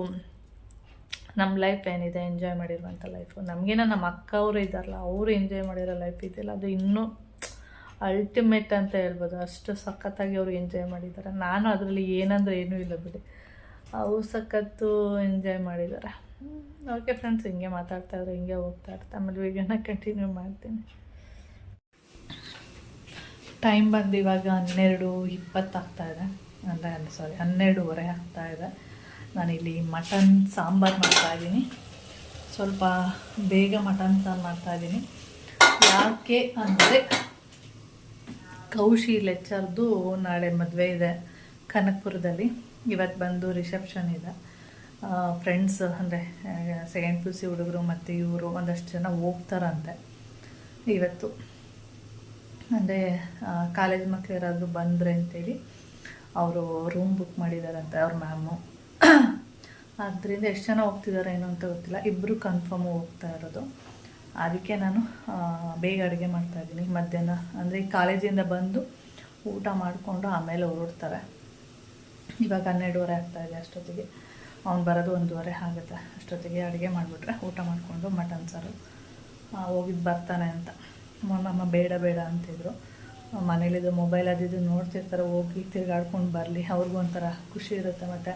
ನಮ್ಮ ಲೈಫ್ ಏನಿದೆ ಎಂಜಾಯ್ ಮಾಡಿರುವಂಥ ಲೈಫು ನಮಗೇನ ನಮ್ಮ ಅಕ್ಕ ಅವರು ಇದ್ದಾರಲ್ಲ, ಅವರು ಎಂಜಾಯ್ ಮಾಡಿರೋ ಲೈಫ್ ಇದೆಯಲ್ಲ, ಅದು ಇನ್ನೂ ಅಲ್ಟಿಮೇಟ್ ಅಂತ ಹೇಳ್ಬೋದು. ಅಷ್ಟು ಸಖತ್ತಾಗಿ ಅವರು ಎಂಜಾಯ್ ಮಾಡಿದ್ದಾರೆ. ನಾನು ಅದರಲ್ಲಿ ಏನಂದ್ರೆ ಏನೂ ಇಲ್ಲ ಬಿಡಿ. ಅವರು ಸಖತ್ತು ಎಂಜಾಯ್ ಮಾಡಿದ್ದಾರೆ. ಓಕೆ ಫ್ರೆಂಡ್ಸ್ ಹಿಂಗೆ ಮಾತಾಡ್ತಾ ಇದ್ರೆ ಹಿಂಗೆ ಹೋಗ್ತಾ ಇರ್ತಾ ಆಮೇಲೆ ವೀಡಿಯೋನ ಕಂಟಿನ್ಯೂ ಮಾಡ್ತೀನಿ. ಟೈಮ್ ಬಂದು ಇವಾಗ ಹನ್ನೆರಡು ಇಪ್ಪತ್ತಾಗ್ತಾ ಇದೆ. ಅಂದರೆ ಸಾರಿ ಹನ್ನೆರಡೂವರೆ ಆಗ್ತಾ ಇದೆ. ನಾನಿಲ್ಲಿ ಮಟನ್ ಸಾಂಬಾರು ಮಾಡ್ತಾಯಿದ್ದೀನಿ ಸ್ವಲ್ಪ ಬೇಗ ಮಟನ್ ಸಾರು ಮಾಡ್ತಾಯಿದ್ದೀನಿ ಯಾಕೆ ಅಂದರೆ ಕೌಶಿ ಲೆಚ್ಚರ್ದು ನಾಳೆ ಮದುವೆ ಇದೆ ಕನಕಪುರದಲ್ಲಿ. ಇವತ್ತು ಬಂದು ರಿಸೆಪ್ಷನ್ ಇದೆ. ಫ್ರೆಂಡ್ಸ್ ಅಂದರೆ ಸೆಕೆಂಡ್ ಪಿ ಸಿ ಹುಡುಗರು ಮತ್ತು ಇವರು ಒಂದಷ್ಟು ಜನ ಹೋಗ್ತಾರಂತೆ ಇವತ್ತು. ಅಂದರೆ ಕಾಲೇಜ್ ಮಕ್ಕಳು ಯಾರಾದರೂ ಬಂದರೆ ಅಂತೇಳಿ ಅವರು ರೂಮ್ ಬುಕ್ ಮಾಡಿದಾರಂತೆ ಅವ್ರ ಮ್ಯಾಮು ಆದ್ದರಿಂದ ಎಷ್ಟು ಜನ ಹೋಗ್ತಿದ್ದಾರೆ ಏನು ಅಂತ ಗೊತ್ತಿಲ್ಲ. ಇಬ್ಬರು ಕನ್ಫರ್ಮು ಹೋಗ್ತಾ ಇರೋದು. ಅದಕ್ಕೆ ನಾನು ಬೇಗ ಅಡುಗೆ ಮಾಡ್ತಾಯಿದ್ದೀನಿ ಮಧ್ಯಾಹ್ನ, ಅಂದರೆ ಕಾಲೇಜಿಂದ ಬಂದು ಊಟ ಮಾಡಿಕೊಂಡು ಆಮೇಲೆ ಹೊರಡ್ತಾರೆ. ಇವಾಗ ಹನ್ನೆರಡುವರೆ ಆಗ್ತಾಯಿದೆ ಅಷ್ಟೊತ್ತಿಗೆ. ಅವ್ನು ಬರೋದು ಒಂದೂವರೆ ಆಗುತ್ತೆ. ಅಷ್ಟೊತ್ತಿಗೆ ಅಡುಗೆ ಮಾಡಿಬಿಟ್ರೆ ಊಟ ಮಾಡಿಕೊಂಡು ಮಟನ್ ಸಾರು. ಹೋಗಿದ್ದು ಬರ್ತಾನೆ ಅಂತ. ನಮ್ಮ ಬೇಡ ಬೇಡ ಅಂತಿದ್ರು. ಮನೇಲಿದ್ದು ಮೊಬೈಲ್ ಅದಿದ್ದು ನೋಡ್ತಿರ್ತಾರೆ, ಹೋಗಿ ತಿರ್ಗಾಡ್ಕೊಂಡು ಬರಲಿ. ಅವ್ರಿಗೂ ಒಂಥರ ಖುಷಿ ಇರುತ್ತೆ ಮತ್ತು.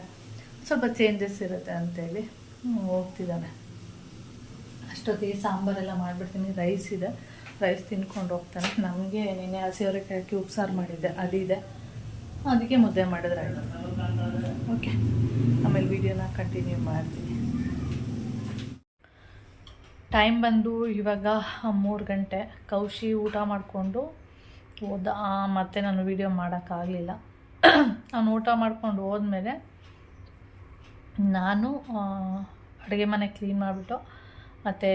ಸ್ವಲ್ಪ ಚೇಂಜಸ್ ಇರುತ್ತೆ ಅಂತೇಳಿ ಹೋಗ್ತಿದ್ದಾನೆ. ಅಷ್ಟೊತ್ತಿಗೆ ಸಾಂಬಾರೆಲ್ಲ ಮಾಡಿಬಿಡ್ತೀನಿ. ರೈಸ್ ಇದೆ. ರೈಸ್ ತಿನ್ಕೊಂಡು ಹೋಗ್ತಾನೆ. ನಮಗೆ ನಿನ್ನೆ ಹಸಿವರೆಕಾಯಿ ಹಾಕಿ ಉಪ್ಸಾರು ಮಾಡಿದ್ದೆ. ಅದಿದೆ. ಅದಕ್ಕೆ ಮುದ್ದೆ ಮಾಡಿದ್ರೆ ಆಯಿತು ಓಕೆ. ಆಮೇಲೆ ವಿಡಿಯೋನ ಕಂಟಿನ್ಯೂ ಮಾಡ್ತೀನಿ. ಟೈಮ್ ಬಂದು ಇವಾಗ ಮೂರು ಗಂಟೆ. ಕೌಶಿ ಊಟ ಮಾಡಿಕೊಂಡು ಹೋದ ಮತ್ತೆ ನಾನು ವಿಡಿಯೋ ಮಾಡೋಕ್ಕಾಗಲಿಲ್ಲ. ಅವನು ಊಟ ಮಾಡ್ಕೊಂಡು ಹೋದ್ಮೇಲೆ ನಾನು ಅಡುಗೆ ಮನೆ ಕ್ಲೀನ್ ಮಾಡಿಬಿಟ್ಟು, ಮತ್ತು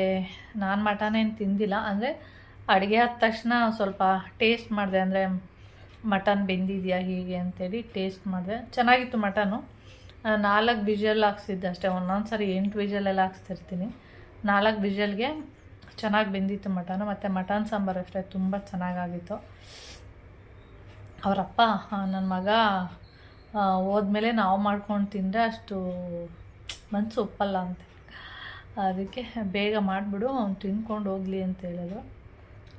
ನಾನು ಮಟನೇನು ತಿಂದಿಲ್ಲ. ಅಂದರೆ ಅಡುಗೆ ಆದ ತಕ್ಷಣ ಸ್ವಲ್ಪ ಟೇಸ್ಟ್ ಮಾಡಿದೆ. ಅಂದರೆ ಮಟನ್ ಬೆಂದಿದೆಯಾ ಹೀಗೆ ಅಂತೇಳಿ ಟೇಸ್ಟ್ ಮಾಡಿದೆ. ಚೆನ್ನಾಗಿತ್ತು ಮಟನು. ನಾಲ್ಕು ವಿಜಲ್ ಹಾಕ್ಸಿದ್ದೆ ಅಷ್ಟೇ ಒಂದೊಂದು ಸರಿ ಎಂಟು ವಿಜಲೆಲ್ಲ ಹಾಕ್ಸ್ತಿರ್ತೀನಿ. ನಾಲ್ಕು ವಿಜಲ್ಗೆ ಚೆನ್ನಾಗಿ ಬೆಂದಿತ್ತು ಮಟನು. ಮತ್ತು ಮಟನ್ ಸಾಂಬಾರು ಅಷ್ಟೇ, ತುಂಬ ಚೆನ್ನಾಗಾಗಿತ್ತು. ಅವರಪ್ಪ ನನ್ನ ಮಗ ಹೋದ್ಮೇಲೆ ನಾವು ಮಾಡ್ಕೊಂಡು ತಿಂದರೆ ಅಷ್ಟು ಮನಸ್ಸು ಉಪ್ಪಲ್ಲ ಅಂತ. ಅದಕ್ಕೆ ಬೇಗ ಮಾಡಿಬಿಡು, ಅವ್ನು ತಿನ್ಕೊಂಡು ಹೋಗಲಿ ಅಂತ ಹೇಳಿದ್ರು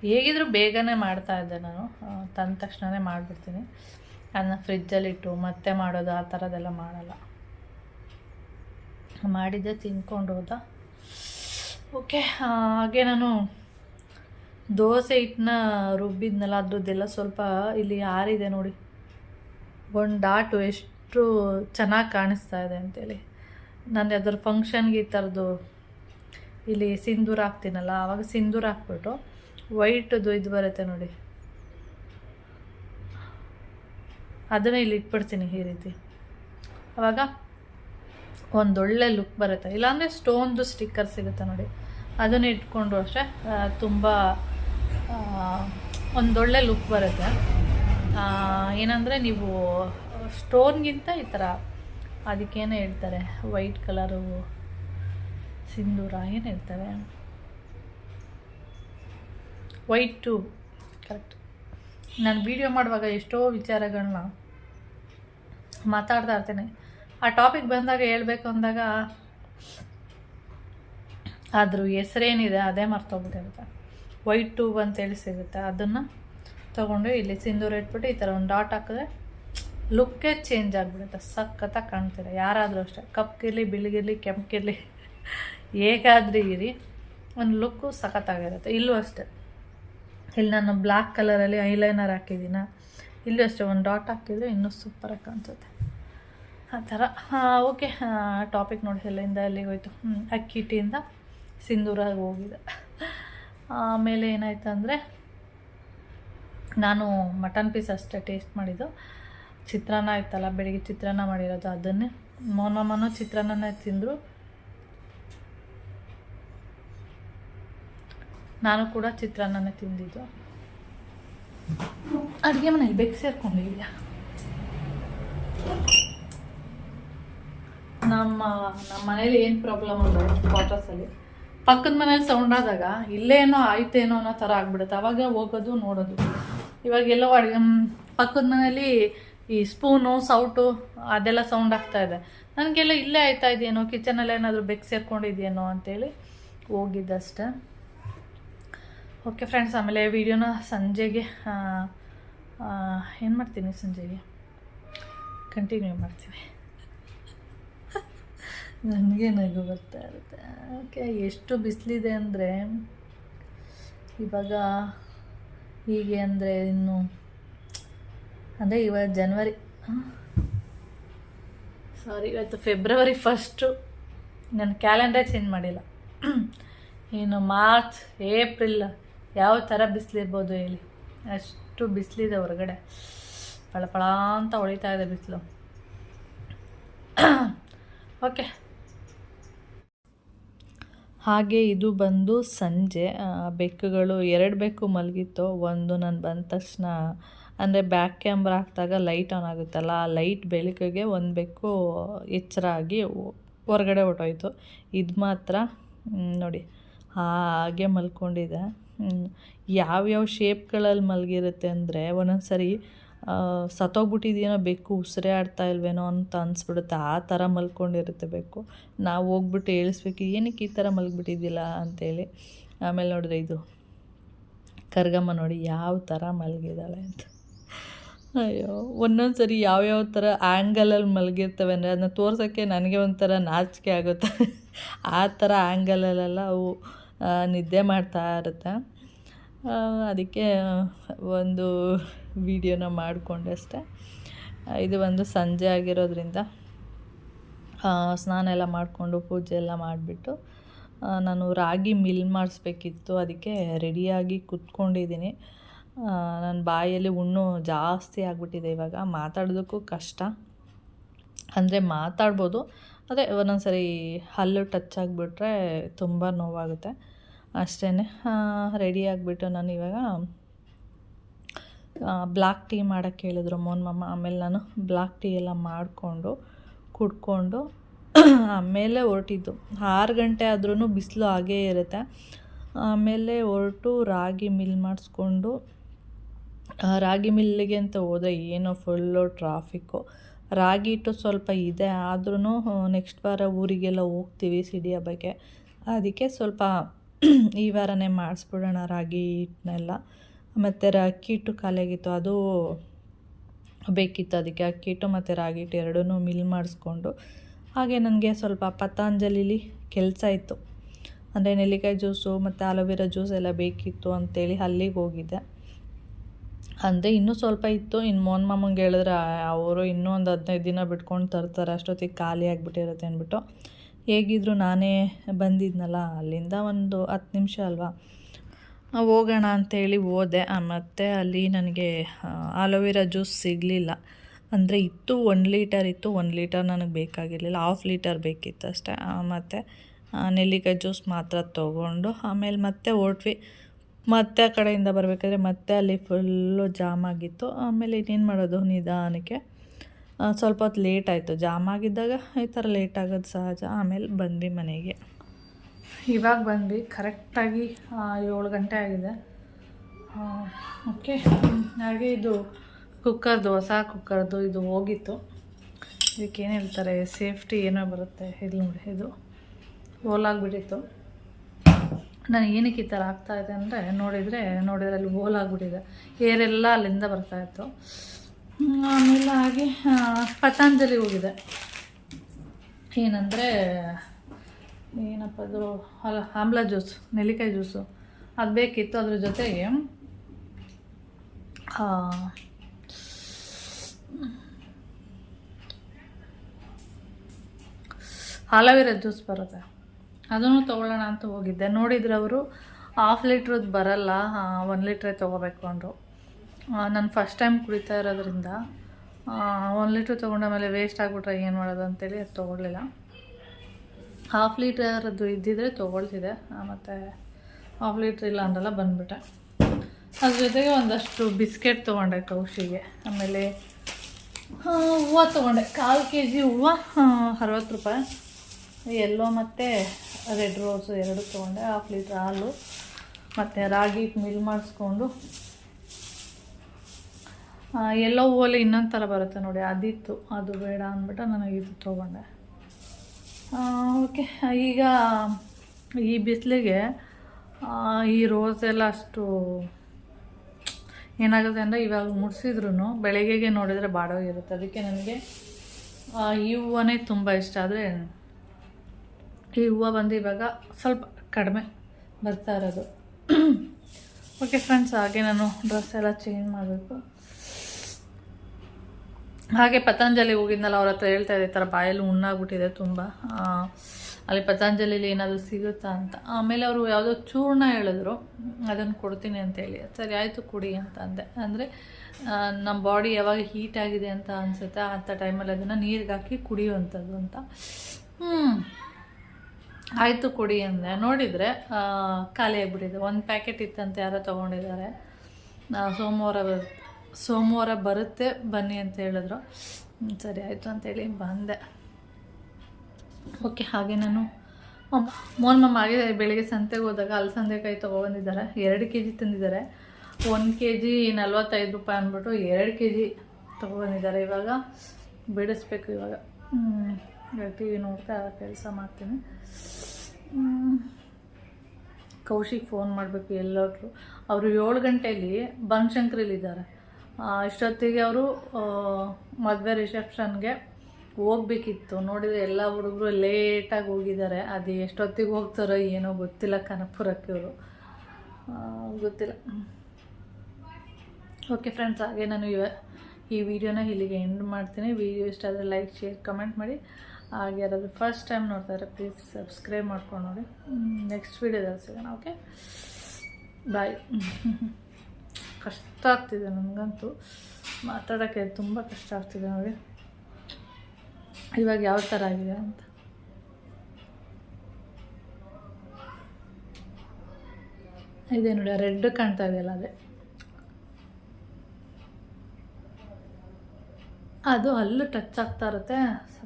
ಹೇಗಿದ್ರು ಬೇಗನೆ ಮಾಡ್ತಾ ಇದ್ದೆ ನಾನು. ತಂದ ತಕ್ಷಣವೇ ಮಾಡಿಬಿಡ್ತೀನಿ. ಅದನ್ನ ಫ್ರಿಜ್ಜಲ್ಲಿಟ್ಟು ಮತ್ತೆ ಮಾಡೋದು ಆ ಥರದ್ದೆಲ್ಲ ಮಾಡಲ್ಲ. ಮಾಡಿದ್ದೆ, ತಿನ್ಕೊಂಡು ಹೋದ. ಓಕೆ ಹಾಗೆ ನಾನು ದೋಸೆ ಹಿಟ್ಟನ್ನ ರುಬ್ಬಿದ್ನಲ್ಲ, ಅದ್ರದ್ದೆಲ್ಲ ಸ್ವಲ್ಪ ಇಲ್ಲಿ ಆರಿದೆ ನೋಡಿ. ಒಂದು ಡಾಟು ಎಷ್ಟು ಚೆನ್ನಾಗಿ ಕಾಣಿಸ್ತಾ ಇದೆ ಅಂತೇಳಿ. ನಾನು ಅದ್ರ ಫಂಕ್ಷನ್ಗೆ ಈ ಥರದ್ದು ಇಲ್ಲಿ ಸಿಂಧೂರ ಹಾಕ್ತೀನಲ್ಲ ಆವಾಗ ಸಿಂಧೂರ ಹಾಕ್ಬಿಟ್ಟು ವೈಟದು ಇದು ಬರುತ್ತೆ ನೋಡಿ. ಅದನ್ನು ಇಲ್ಲಿ ಇಟ್ಬಿಡ್ತೀನಿ ಈ ರೀತಿ. ಅವಾಗ ಒಂದೊಳ್ಳೆ ಲುಕ್ ಬರುತ್ತೆ. ಇಲ್ಲಾಂದರೆ ಸ್ಟೋನ್ದು ಸ್ಟಿಕ್ಕರ್ ಸಿಗುತ್ತೆ ನೋಡಿ. ಅದನ್ನು ಇಟ್ಕೊಂಡು ಅಷ್ಟೇ ತುಂಬ ಒಂದೊಳ್ಳೆ ಲುಕ್ ಬರುತ್ತೆ. ಏನಂದರೆ ನೀವು ಸ್ಟೋನ್ಗಿಂತ ಈ ಥರ ಅದಕ್ಕೇನು ಹೇಳ್ತಾರೆ. ವೈಟ್ ಕಲರು ಸಿಂಧೂರ, ಏನು ಹೇಳ್ತಾರೆ? ವೈಟ್ ಟ್ಯೂಬ್ ಕರೆಕ್ಟ್ ನಾನು ವೀಡಿಯೋ ಮಾಡುವಾಗ ಎಷ್ಟೋ ವಿಚಾರಗಳನ್ನ ಮಾತಾಡ್ತಾ ಇರ್ತೇನೆ. ಆ ಟಾಪಿಕ್ ಬಂದಾಗ ಹೇಳಬೇಕು ಅಂದಾಗ ಅದ್ರ ಹೆಸರೇನಿದೆ ಅದೇ ಮರ್ತೋಗ್ಬಿಟ್ಟಿರುತ್ತೆ ವೈಟ್ ಟ್ಯೂಬ್ ಅಂತೇಳಿ ಸಿಗುತ್ತೆ. ಅದನ್ನು ತೊಗೊಂಡು ಇಲ್ಲಿ ಸಿಂಧೂರ ಇಟ್ಬಿಟ್ಟು ಈ ಥರ ಒಂದು ಡಾಟ್ ಹಾಕಿದ್ರೆ ಲುಕ್ಕೇ ಚೇಂಜ್ ಆಗಿಬಿಡುತ್ತೆ. ಸಖತ್ತಾಗಿ ಕಾಣ್ತೀರ ಯಾರಾದರೂ ಅಷ್ಟೇ. ಕಪ್ಗಿರಲಿ ಬಿಳಿಗಿರಲಿ ಕೆಂಪಗಿರಲಿ [LAUGHS] ಹೇಗಾದ್ರೂ ಇರಿ. ಒಂದು ಲುಕ್ಕು ಸಖತ್ತಾಗಿರುತ್ತೆ ಇಲ್ಲೂ ಅಷ್ಟೇ. ಇಲ್ಲಿ ನಾನು ಬ್ಲ್ಯಾಕ್ ಕಲರಲ್ಲಿ ಐಲೈನರ್ ಹಾಕಿದ್ದೀನ? ಇಲ್ಲೂ ಅಷ್ಟೇ, ಒಂದು ಡಾಟ್ ಹಾಕಿದ್ರೆ ಇನ್ನೂ ಸೂಪರಾಗಿ ಕಾಣಿಸುತ್ತೆ. ಆ ಥರ. ಓಕೆ ಟಾಪಿಕ್ ನೋಡಿ, ಎಲ್ಲಿಂದ, ಎಲ್ಲಿಗೆ ಹೋಯಿತು? ಅಕ್ಕಿಟಿಯಿಂದ ಸಿಂಧೂರಾಗಿ ಹೋಗಿದೆ. ಆಮೇಲೆ ಏನಾಯ್ತು ಅಂದರೆ, ನಾನು ಮಟನ್ ಪೀಸ್ ಅಷ್ಟೇ ಟೇಸ್ಟ್ ಮಾಡಿದ್ದು. ಚಿತ್ರಾನ್ನ ಇತ್ತಲ್ಲ, ಬೆಳಿಗ್ಗೆ ಚಿತ್ರಾನ್ನ ಮಾಡಿರೋದು ಅದನ್ನೇ. ಮೋನಮ್ಮನೂ ಚಿತ್ರಾನ್ನನೇ ತಿಂದರು. ನಾನು ಕೂಡ ಚಿತ್ರಾನ್ನನೇ ತಿಂದಿದ್ದು. ಅಡುಗೆ ಮನೇಲಿ ಬೆಕ್ ಸೇರ್ಕೊಂಡಿದ್ಯಾ ನಮ್ಮ ನಮ್ಮ ಮನೇಲಿ ಏನು ಪ್ರಾಬ್ಲಮ್ ಅಂದ್ರೆ ಕ್ವಾರ್ಟರ್ಸಲ್ಲಿ ಪಕ್ಕದ ಮನೇಲಿ ಸೌಂಡ್ ಆದಾಗ ಇಲ್ಲೇನೋ ಆಯ್ತೇನೋ ಅನ್ನೋ ಥರ ಆಗ್ಬಿಡುತ್ತೆ. ಅವಾಗ ಹೋಗೋದು, ನೋಡೋದು. ಇವಾಗೆಲ್ಲೋ ಅಡುಗೆ ಪಕ್ಕದ ಮನೇಲಿ ಈ ಸ್ಪೂನು ಸೌಟು ಅದೆಲ್ಲ ಸೌಂಡ್ ಆಗ್ತಾ ಇದೆ. ನನಗೆಲ್ಲ ಇಲ್ಲೇ ಆಯ್ತಾ ಇದೆಯೇನೋ? ಕಿಚನಲ್ಲಿ ಏನಾದರೂ ಬೆಕ್ ಸೇರ್ಕೊಂಡಿದೆಯೇನೋ ಅಂತೇಳಿ ಹೋಗಿದ್ದಷ್ಟೇ. ಓಕೆ ಫ್ರೆಂಡ್ಸ್ ಆಮೇಲೆ ವಿಡಿಯೋನ ಸಂಜೆಗೆ ಏನು ಮಾಡ್ತೀನಿ ಸಂಜೆಗೆ? ಕಂಟಿನ್ಯೂ ಮಾಡ್ತೀನಿ [LAUGHS] ನನಗೆ ನಗು ಬರ್ತಾ ಇರುತ್ತೆ. ಓಕೆ ಎಷ್ಟು ಬಿಸಿಲಿದೆ ಅಂದರೆ, ಇವಾಗ ಹೀಗೆ ಅಂದರೆ ಇನ್ನು, ಅಂದರೆ ಇವಾಗ ಜನವರಿ ಸಾರಿ ಇವತ್ತು ಫೆಬ್ರವರಿ ಫಸ್ಟು ನನ್ನ ಕ್ಯಾಲೆಂಡರ್ ಚೇಂಜ್ ಮಾಡಿಲ್ಲ. [CLEARS THROAT] ಇನ್ನು ಮಾರ್ಚ್ ಏಪ್ರಿಲ್ ಯಾವ ಥರ ಬಿಸಿಲಿರ್ಬೋದು ಹೇಳಿ? ಅಷ್ಟು ಬಿಸಿಲಿದೆ ಹೊರಗಡೆ. ಪಳಪಳ ಅಂತ ಹೊಳಿತಾ ಇದೆ ಬಿಸಿಲು. ಓಕೆ ಹಾಗೆ ಇದು ಬಂದು ಸಂಜೆ ಬೆಕ್ಕುಗಳು ಎರಡು ಬೆಕ್ಕು ಮಲಗಿತ್ತು. ಒಂದು ನಾನು ಬಂದ ತಕ್ಷಣ, ಅಂದರೆ ಬ್ಯಾಕ್ ಕ್ಯಾಮ್ರಾ ಹಾಕಿದಾಗ ಲೈಟ್ ಆನ್ ಆಗುತ್ತಲ್ಲ, ಆ ಲೈಟ್ ಬೆಳಕಿಗೆ ಒಂದು ಬೆಕ್ಕು ಎಚ್ಚರ ಆಗಿ ಹೊರಗಡೆ ಹೊಟ್ಟೋಯ್ತು ಇದು ಮಾತ್ರ ನೋಡಿ, ಹಾಗೆ ಮಲ್ಕೊಂಡಿದೆ. ಯಾವ್ಯಾವ ಶೇಪ್ಗಳಲ್ಲಿ ಮಲಗಿರುತ್ತೆ ಅಂದರೆ ಒಂದೊಂದು ಸರಿ ಸತ್ತೋಗ್ಬಿಟ್ಟಿದೇನೋ ಬೆಕ್ಕು ಉಸಿರೇ ಆಡ್ತಾ ಇಲ್ವೇನೋ ಅಂತ ಅನಿಸ್ಬಿಡುತ್ತೆ. ಆ ಥರ ಮಲ್ಕೊಂಡಿರುತ್ತೆ ಬೆಕ್ಕು. ನಾವು ಹೋಗ್ಬಿಟ್ಟು ಏಳಿಸ್ಬೇಕು, ಏನಕ್ಕೆ ಈ ಥರ ಮಲಗಿಬಿಟ್ಟಿದ್ದಿಲ್ಲ ಅಂತೇಳಿ. ಆಮೇಲೆ ನೋಡಿದ್ರೆ ಇದು, ಕರ್ಗಮ್ಮ ನೋಡಿ ಯಾವ ಥರ ಮಲಗಿದ್ದಾಳೆ ಅಂತ. ಅಯ್ಯೋ ಒಂದೊಂದು ಸರಿ ಯಾವ್ಯಾವ ಥರ ಆ್ಯಂಗಲಲ್ಲಿ ಮಲಗಿರ್ತವೆ ಅಂದರೆ ಅದನ್ನ ತೋರ್ಸೋಕ್ಕೆ ನನಗೆ ಒಂಥರ ನಾಚಿಕೆ ಆಗುತ್ತೆ. ಆ ಥರ ಆ್ಯಂಗಲಲ್ಲೆಲ್ಲ ಅವು ನಿದ್ದೆ ಮಾಡ್ತಾ ಇರುತ್ತೆ. ಅದಕ್ಕೆ ಒಂದು ವಿಡಿಯೋನ ಮಾಡಿಕೊಂಡೆ ಅಷ್ಟೆ. ಇದು ಒಂದು ಸಂಜೆ ಆಗಿರೋದ್ರಿಂದ ಸ್ನಾನ ಎಲ್ಲ ಮಾಡಿಕೊಂಡು ಪೂಜೆ ಎಲ್ಲ ಮಾಡಿಬಿಟ್ಟು ನಾನು ರಾಗಿ ಮಿಲ್ ಮಾಡಿಸ್ಬೇಕಿತ್ತು. ಅದಕ್ಕೆ ರೆಡಿಯಾಗಿ ಕುತ್ಕೊಂಡಿದ್ದೀನಿ. ನನ್ನ ಬಾಯಲ್ಲಿ ಹುಣ್ಣು ಜಾಸ್ತಿ ಆಗಿಬಿಟ್ಟಿದೆ ಇವಾಗ. ಮಾತಾಡೋದಕ್ಕೂ ಕಷ್ಟ. ಅಂದರೆ ಮಾತಾಡ್ಬೋದು ಅದೇ ಒಂದೊಂದು ಸರಿ ಹಲ್ಲು ಟಚ್ ಆಗಿಬಿಟ್ರೆ ತುಂಬ ನೋವಾಗುತ್ತೆ. ಅಷ್ಟೇ ರೆಡಿ ಆಗಿಬಿಟ್ಟು ನಾನು ಇವಾಗ ಬ್ಲ್ಯಾಕ್ ಟೀ ಮಾಡೋಕ್ಕೆ ಹೇಳಿದ್ರು ಮೋನ್ ಮಮ್ಮ ಆಮೇಲೆ ನಾನು ಬ್ಲ್ಯಾಕ್ ಟೀ ಎಲ್ಲ ಮಾಡಿಕೊಂಡು, ಕುಡ್ಕೊಂಡು, ಆಮೇಲೆ ಹೊರಟಿದ್ದು. ಆರು ಗಂಟೆ ಆದ್ರೂ ಬಿಸಿಲು ಹಾಗೇ ಇರುತ್ತೆ. ಆಮೇಲೆ ಹೊರಟು ರಾಗಿ ಮಿಲ್ ಮಾಡಿಸ್ಕೊಂಡು ರಾಗಿ ಮಿಲ್ಲಿಗೆ ಅಂತ ಹೋದೆ ಏನೋ ಫುಲ್ಲು ಟ್ರಾಫಿಕ್ಕು ರಾಗಿ ಹಿಟ್ಟು ಸ್ವಲ್ಪ ಇದೆ ಆದ್ರೂ ನೆಕ್ಸ್ಟ್ ವಾರ ಊರಿಗೆಲ್ಲ ಹೋಗ್ತೀವಿ ಸಿಡಿ ಹಬ್ಬಕ್ಕೆ ಅದಕ್ಕೆ ಸ್ವಲ್ಪ ಈ ವಾರನೇ ಮಾಡಿಸ್ಬಿಡೋಣ ರಾಗಿ ಹಿಟ್ಟನ್ನೆಲ್ಲ. ಮತ್ತು ಅಕ್ಕಿ ಹಿಟ್ಟು ಖಾಲಿಯಾಗಿತ್ತು, ಅದು ಬೇಕಿತ್ತು ಅದಕ್ಕೆ. ಅಕ್ಕಿ ಹಿಟ್ಟು ಮತ್ತು ರಾಗಿ ಹಿಟ್ಟು ಎರಡೂ ಮಿಲ್ ಮಾಡಿಸ್ಕೊಂಡು. ಹಾಗೆ ನನಗೆ ಸ್ವಲ್ಪ ಪತಂಜಲಿಲಿ ಕೆಲಸ ಇತ್ತು. ಅಂದರೆ ನೆಲ್ಲಿಕಾಯಿ ಜ್ಯೂಸು ಮತ್ತು ಆಲೋವೆರಾ ಜ್ಯೂಸ್ ಎಲ್ಲ ಬೇಕಿತ್ತು ಅಂತೇಳಿ ಅಲ್ಲಿಗೆ ಹೋಗಿದ್ದೆ. ಅಂದರೆ ಇನ್ನೂ ಸ್ವಲ್ಪ ಇತ್ತು. ಇನ್ನು ಮೋನ್ ಮಾಮಂಗೆ ಹೇಳಿದ್ರೆ ಅವರು ಇನ್ನೂ ಒಂದು ಹದಿನೈದು ದಿನ ಬಿಟ್ಕೊಂಡು ತರ್ತಾರೆ, ಅಷ್ಟೊತ್ತಿಗೆ ಖಾಲಿ ಆಗಿಬಿಟ್ಟಿರುತ್ತೆ ಅಂದ್ಬಿಟ್ಟು. ಹೇಗಿದ್ರು ನಾನೇ ಬಂದಿದ್ನಲ್ಲ, ಅಲ್ಲಿಂದ ಒಂದು ಹತ್ತು ನಿಮಿಷ ಅಲ್ವಾ? ಹೋಗೋಣ ಹೋಗೋಣ ಅಂತೇಳಿ ಹೋದೆ. ಮತ್ತು ಅಲ್ಲಿ ನನಗೆ ಆಲೋವೆರಾ ಜ್ಯೂಸ್ ಸಿಗಲಿಲ್ಲ. ಅಂದರೆ ಇತ್ತು, ಒಂದು ಲೀಟರ್ ಇತ್ತು, ಒಂದು ಲೀಟರ್ ನನಗೆ ಬೇಕಾಗಿರಲಿಲ್ಲ. ಹಾಫ್ ಲೀಟರ್ ಬೇಕಿತ್ತು ಅಷ್ಟೇ. ಮತ್ತು ನೆಲ್ಲಿಕಾಯಿ ಜ್ಯೂಸ್ ಮಾತ್ರ ತೊಗೊಂಡು, ಆಮೇಲೆ ಮತ್ತೆ ಹೊರಟ್ವಿ ಮತ್ತೆ ಆ ಕಡೆಯಿಂದ ಬರಬೇಕಾದ್ರೆ ಮತ್ತೆ ಅಲ್ಲಿ ಫುಲ್ಲು ಜಾಮ್ ಆಗಿತ್ತು. ಆಮೇಲೆ ಇನ್ನೇನು ಮಾಡೋದು ನಿಧಾನಕ್ಕೆ? ಸ್ವಲ್ಪ ಹೊತ್ತು ಲೇಟ್ ಆಯಿತು. ಜಾಮ್ ಆಗಿದ್ದಾಗ ಈ ಥರ ಲೇಟ್ ಆಗೋದು ಸಹಜ. ಆಮೇಲೆ ಬಂದ್ವಿ ಮನೆಗೆ. ಇವಾಗ ಬಂದ್ವಿ. ಕರೆಕ್ಟಾಗಿ ಏಳು ಗಂಟೆ ಆಗಿದೆ. ಓಕೆ ಹಾಗೆ ಇದು ಕುಕ್ಕರ್ದು ಹೊಸ ಕುಕ್ಕರ್ದು ಇದು ಹೋಗಿತ್ತು. ಇದಕ್ಕೆ ಏನು ಹೇಳ್ತಾರೆ? ಸೇಫ್ಟಿ ಏನೋ ಬರುತ್ತೆ. ಇದು ನೋಡಿ, ಇದು ಹೋಲಾಗ್ಬಿಟ್ಟಿತ್ತು ನಾನು ಏನಕ್ಕೆ ಈ ಥರ ಆಗ್ತಾ ಇದೆ ಅಂದರೆ ನೋಡಿದರೆ ನೋಡಿದರೆ ಅಲ್ಲಿ ಹೋಲಾಗ್ಬಿಟ್ಟಿದೆ ಏರೆಲ್ಲ ಅಲ್ಲಿಂದ ಬರ್ತಾಯಿತ್ತು ಆಮೇಲೆ ಹಾಗೆ ಪತಾಂಜಲಿ ಹೋಗಿದೆ ಏನಂದರೆ, ಏನಪ್ಪ ಅದು? ಅಲ್ಲ, ಆಮ್ಲ ಜ್ಯೂಸ್, ನೆಲ್ಲಿಕಾಯಿ ಜ್ಯೂಸು. ಅದು ಬೇಕಿತ್ತು ಅದ್ರ ಜೊತೆಗೆ ಆಲೋವೆರಾ ಜ್ಯೂಸ್ ಬರುತ್ತೆ. ಅದನ್ನು ತೊಗೊಳ್ಳೋಣ ಅಂತ ಹೋಗಿದ್ದೆ. ನೋಡಿದ್ರೆ ಅವರು ಹಾಫ್ ಲೀಟ್ರದ್ದು ಬರಲ್ಲ. ಒನ್ ಲೀಟ್ರೇ ತೊಗೋಬೇಕು ಅಂದರು. ನಾನು ಫಸ್ಟ್ ಟೈಮ್ ಕುಡಿತಾ ಇರೋದ್ರಿಂದ ಒನ್ ಲೀಟ್ರ್ ತೊಗೊಂಡ ಮೇಲೆ ವೇಸ್ಟ್ ಆಗಿಬಿಟ್ರೆ ಏನು ಮಾಡೋದು ಅಂತೇಳಿ ಅದು ತೊಗೊಳ್ಲಿಲ್ಲ ಹಾಫ್ ಲೀಟ್ರದ್ದು ಇದ್ದಿದ್ರೆ ತೊಗೊಳ್ತಿದ್ದೆ. ಮತ್ತು ಹಾಫ್ ಲೀಟ್ರ್ ಇಲ್ಲ ಅಂದಲ್ಲ, ಬಂದುಬಿಟ್ಟೆ. ಅದ್ರ ಜೊತೆಗೆ ಒಂದಷ್ಟು ಬಿಸ್ಕೆಟ್ ತೊಗೊಂಡೆ ಕೌಶಿಗೆ. ಆಮೇಲೆ ಹೂವು ತೊಗೊಂಡೆ. ಕಾಲು ಕೆ ಜಿ ಹೂವು ಅರವತ್ತು ರೂಪಾಯಿ. ಎಲ್ಲೋ ಮತ್ತು ರೆಡ್ ರೋಸು ಎರಡು ತೊಗೊಂಡೆ ಹಾಫ್ ಲೀಟ್ರ್ ಹಾಲು, ಮತ್ತು ರಾಗಿ ಮಿಲ್ ಮಾಡಿಸ್ಕೊಂಡು. ಎಲ್ಲೋ ಹೂವಲ್ಲಿ ಇನ್ನೊಂದು ಥರ ಬರುತ್ತೆ ನೋಡಿ, ಅದಿತ್ತು, ಅದು ಬೇಡ ಅಂದ್ಬಿಟ್ಟು ನನಗೆ ಇದು ತೊಗೊಂಡೆ. ಓಕೆ, ಈಗ ಈ ಬಿಸಿಲಿಗೆ ಈ ರೋಸ್ ಎಲ್ಲ ಅಷ್ಟು ಏನಾಗುತ್ತೆ ಅಂದರೆ ಇವಾಗ ಮುಡಿಸಿದ್ರು ಬೆಳಗ್ಗೆಗೆ ನೋಡಿದರೆ ಬಾಡೋಗಿರುತ್ತೆ. ಅದಕ್ಕೆ ನನಗೆ ಈ ಹೂವನೇ ತುಂಬ ಇಷ್ಟ. ಆದರೆ ಈ ಹೂವು ಬಂದು ಇವಾಗ ಸ್ವಲ್ಪ ಕಡಿಮೆ ಬರ್ತಾ ಇರೋದು. ಓಕೆ ಫ್ರೆಂಡ್ಸ್ ಹಾಗೆ ನಾನು ಡ್ರೆಸ್ ಎಲ್ಲ ಚೇಂಜ್ ಮಾಡಬೇಕು. ಹಾಗೆ ಪತಂಜಲಿ ಹೋಗಿದ್ನಲ್ಲ ಅವ್ರ ಹತ್ರ ಹೇಳ್ತಾ ಇದ್ದೆ ಈ ಥರ ಬಾಯಲ್ಲಿ ಹುಣ್ಣಾಗ್ಬಿಟ್ಟಿದೆ ತುಂಬ. ಅಲ್ಲಿ ಪತಂಜಲಿಲಿ ಏನಾದರೂ ಸಿಗುತ್ತಾ ಅಂತ. ಆಮೇಲೆ ಅವರು ಯಾವುದೋ ಚೂರ್ಣ ಹೇಳಿದ್ರು, ಅದನ್ನು ಕೊಡ್ತೀನಿ ಅಂತೇಳಿ ಸರಿ, ಆಯಿತು, ಕುಡಿ ಅಂತ ಅಂದೆ. ಅಂದರೆ ನಮ್ಮ ಬಾಡಿ ಯಾವಾಗ ಹೀಟ್ ಆಗಿದೆ ಅಂತ ಅನಿಸುತ್ತೆ ಅಂಥ ಟೈಮಲ್ಲಿ ಅದನ್ನು ನೀರಿಗೆ ಹಾಕಿ ಕುಡಿಯುವಂಥದ್ದು ಅಂತ. ಹ್ಞೂ ಆಯಿತು ಕೊಡಿ ಅಂದೆ. ನೋಡಿದರೆ ಖಾಲಿ ಆಗಿಬಿಟ್ಟಿದೆ. ಒಂದು ಪ್ಯಾಕೆಟ್ ಇತ್ತಂತೆ ಯಾರೋ ತೊಗೊಂಡಿದ್ದಾರೆ. ಸೋಮವಾರ ಸೋಮವಾರ ಬರುತ್ತೆ, ಬನ್ನಿ ಅಂತ ಹೇಳಿದ್ರು. ಸರಿ ಆಯಿತು ಅಂತೇಳಿ ಬಂದೆ. ಓಕೆ, ಹಾಗೆ ನಾನು ಮೋನ್ ಮಮ್ಮ ಆಗಿದೆ ಬೆಳಿಗ್ಗೆ ಸಂತೆಗೆ ಹೋದಾಗ ಅಲಸಂದೆಕಾಯಿ ತೊಗೊಬಂದಿದ್ದಾರೆ. ಎರಡು ಕೆ ಜಿ ತಂದಿದ್ದಾರೆ. ಒಂದು ಕೆ ಜಿ ನಲ್ವತ್ತೈದು ರೂಪಾಯಿ ಅಂದ್ಬಿಟ್ಟು ಎರಡು ಕೆ ಜಿ ತೊಗೊಬಂದಿದ್ದಾರೆ ಇವಾಗ. ಬಿಡಿಸ್ಬೇಕು ಇವಾಗ. ಟಿ ವಿ ನೋಡ್ತಾ ಕೆಲಸ ಮಾಡ್ತೀನಿ. ಕೌಶಿಕ್ ಫೋನ್ ಮಾಡಬೇಕು ಎಲ್ಲರೂ ಅವರು ಏಳು ಗಂಟೆಯಲ್ಲಿ ಬನಶಂಕರಿಲಿದ್ದಾರೆ ಇಷ್ಟೊತ್ತಿಗೆ ಅವರು ಮದುವೆ ರಿಸೆಪ್ಷನ್ಗೆ ಹೋಗ್ಬೇಕಿತ್ತು. ನೋಡಿದರೆ ಎಲ್ಲ ಹುಡುಗರು ಲೇಟಾಗಿ ಹೋಗಿದ್ದಾರೆ. ಅದು ಎಷ್ಟೊತ್ತಿಗೆ ಹೋಗ್ತಾರೋ ಏನೋ ಗೊತ್ತಿಲ್ಲ ಕನಪುರಕ್ಕೆ ಅವರು. ಗೊತ್ತಿಲ್ಲ. ಓಕೆ ಫ್ರೆಂಡ್ಸ್ ಹಾಗೆ ನಾನು ಇವ ಈ ವಿಡಿಯೋನ ಇಲ್ಲಿಗೆ ಎಂಡ್ ಮಾಡ್ತೀನಿ. ವಿಡಿಯೋ ಇಷ್ಟ ಆದರೆ ಲೈಕ್ ಶೇರ್ ಕಮೆಂಟ್ ಮಾಡಿ. ಹಾಗೆ ಯಾರಾದರೂ ಫಸ್ಟ್ ಟೈಮ್ ನೋಡ್ತಾರೆ ಪ್ಲೀಸ್ ಸಬ್ಸ್ಕ್ರೈಬ್ ಮಾಡ್ಕೊಂಡು ನೋಡಿ. ನೆಕ್ಸ್ಟ್ ವೀಡಿಯೋದಲ್ಲಿ ಸಿಗೋಣ ಓಕೆ ಬಾಯ್ [LAUGHS] ಕಷ್ಟ ಆಗ್ತಿದೆ ನನಗಂತೂ. ಮಾತಾಡೋಕ್ಕೆ ತುಂಬ ಕಷ್ಟ ಆಗ್ತಿದೆ ನೋಡಿ. ಇವಾಗ ಯಾವ ಥರ ಆಗಿದೆ ಅಂತ. ಇದೆ ನೋಡಿ ರೆಡ್ ಕಾಣ್ತಾ ಇದೆಯಲ್ಲ ಅದೇ. ಅದು ಹಲ್ಲು ಟಚ್ ಆಗ್ತಾ ಇರುತ್ತೆ.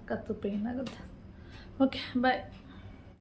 ಸಖತ್ತು ಪೇಯ್ನ್ ಆಗುತ್ತೆ. Okay bye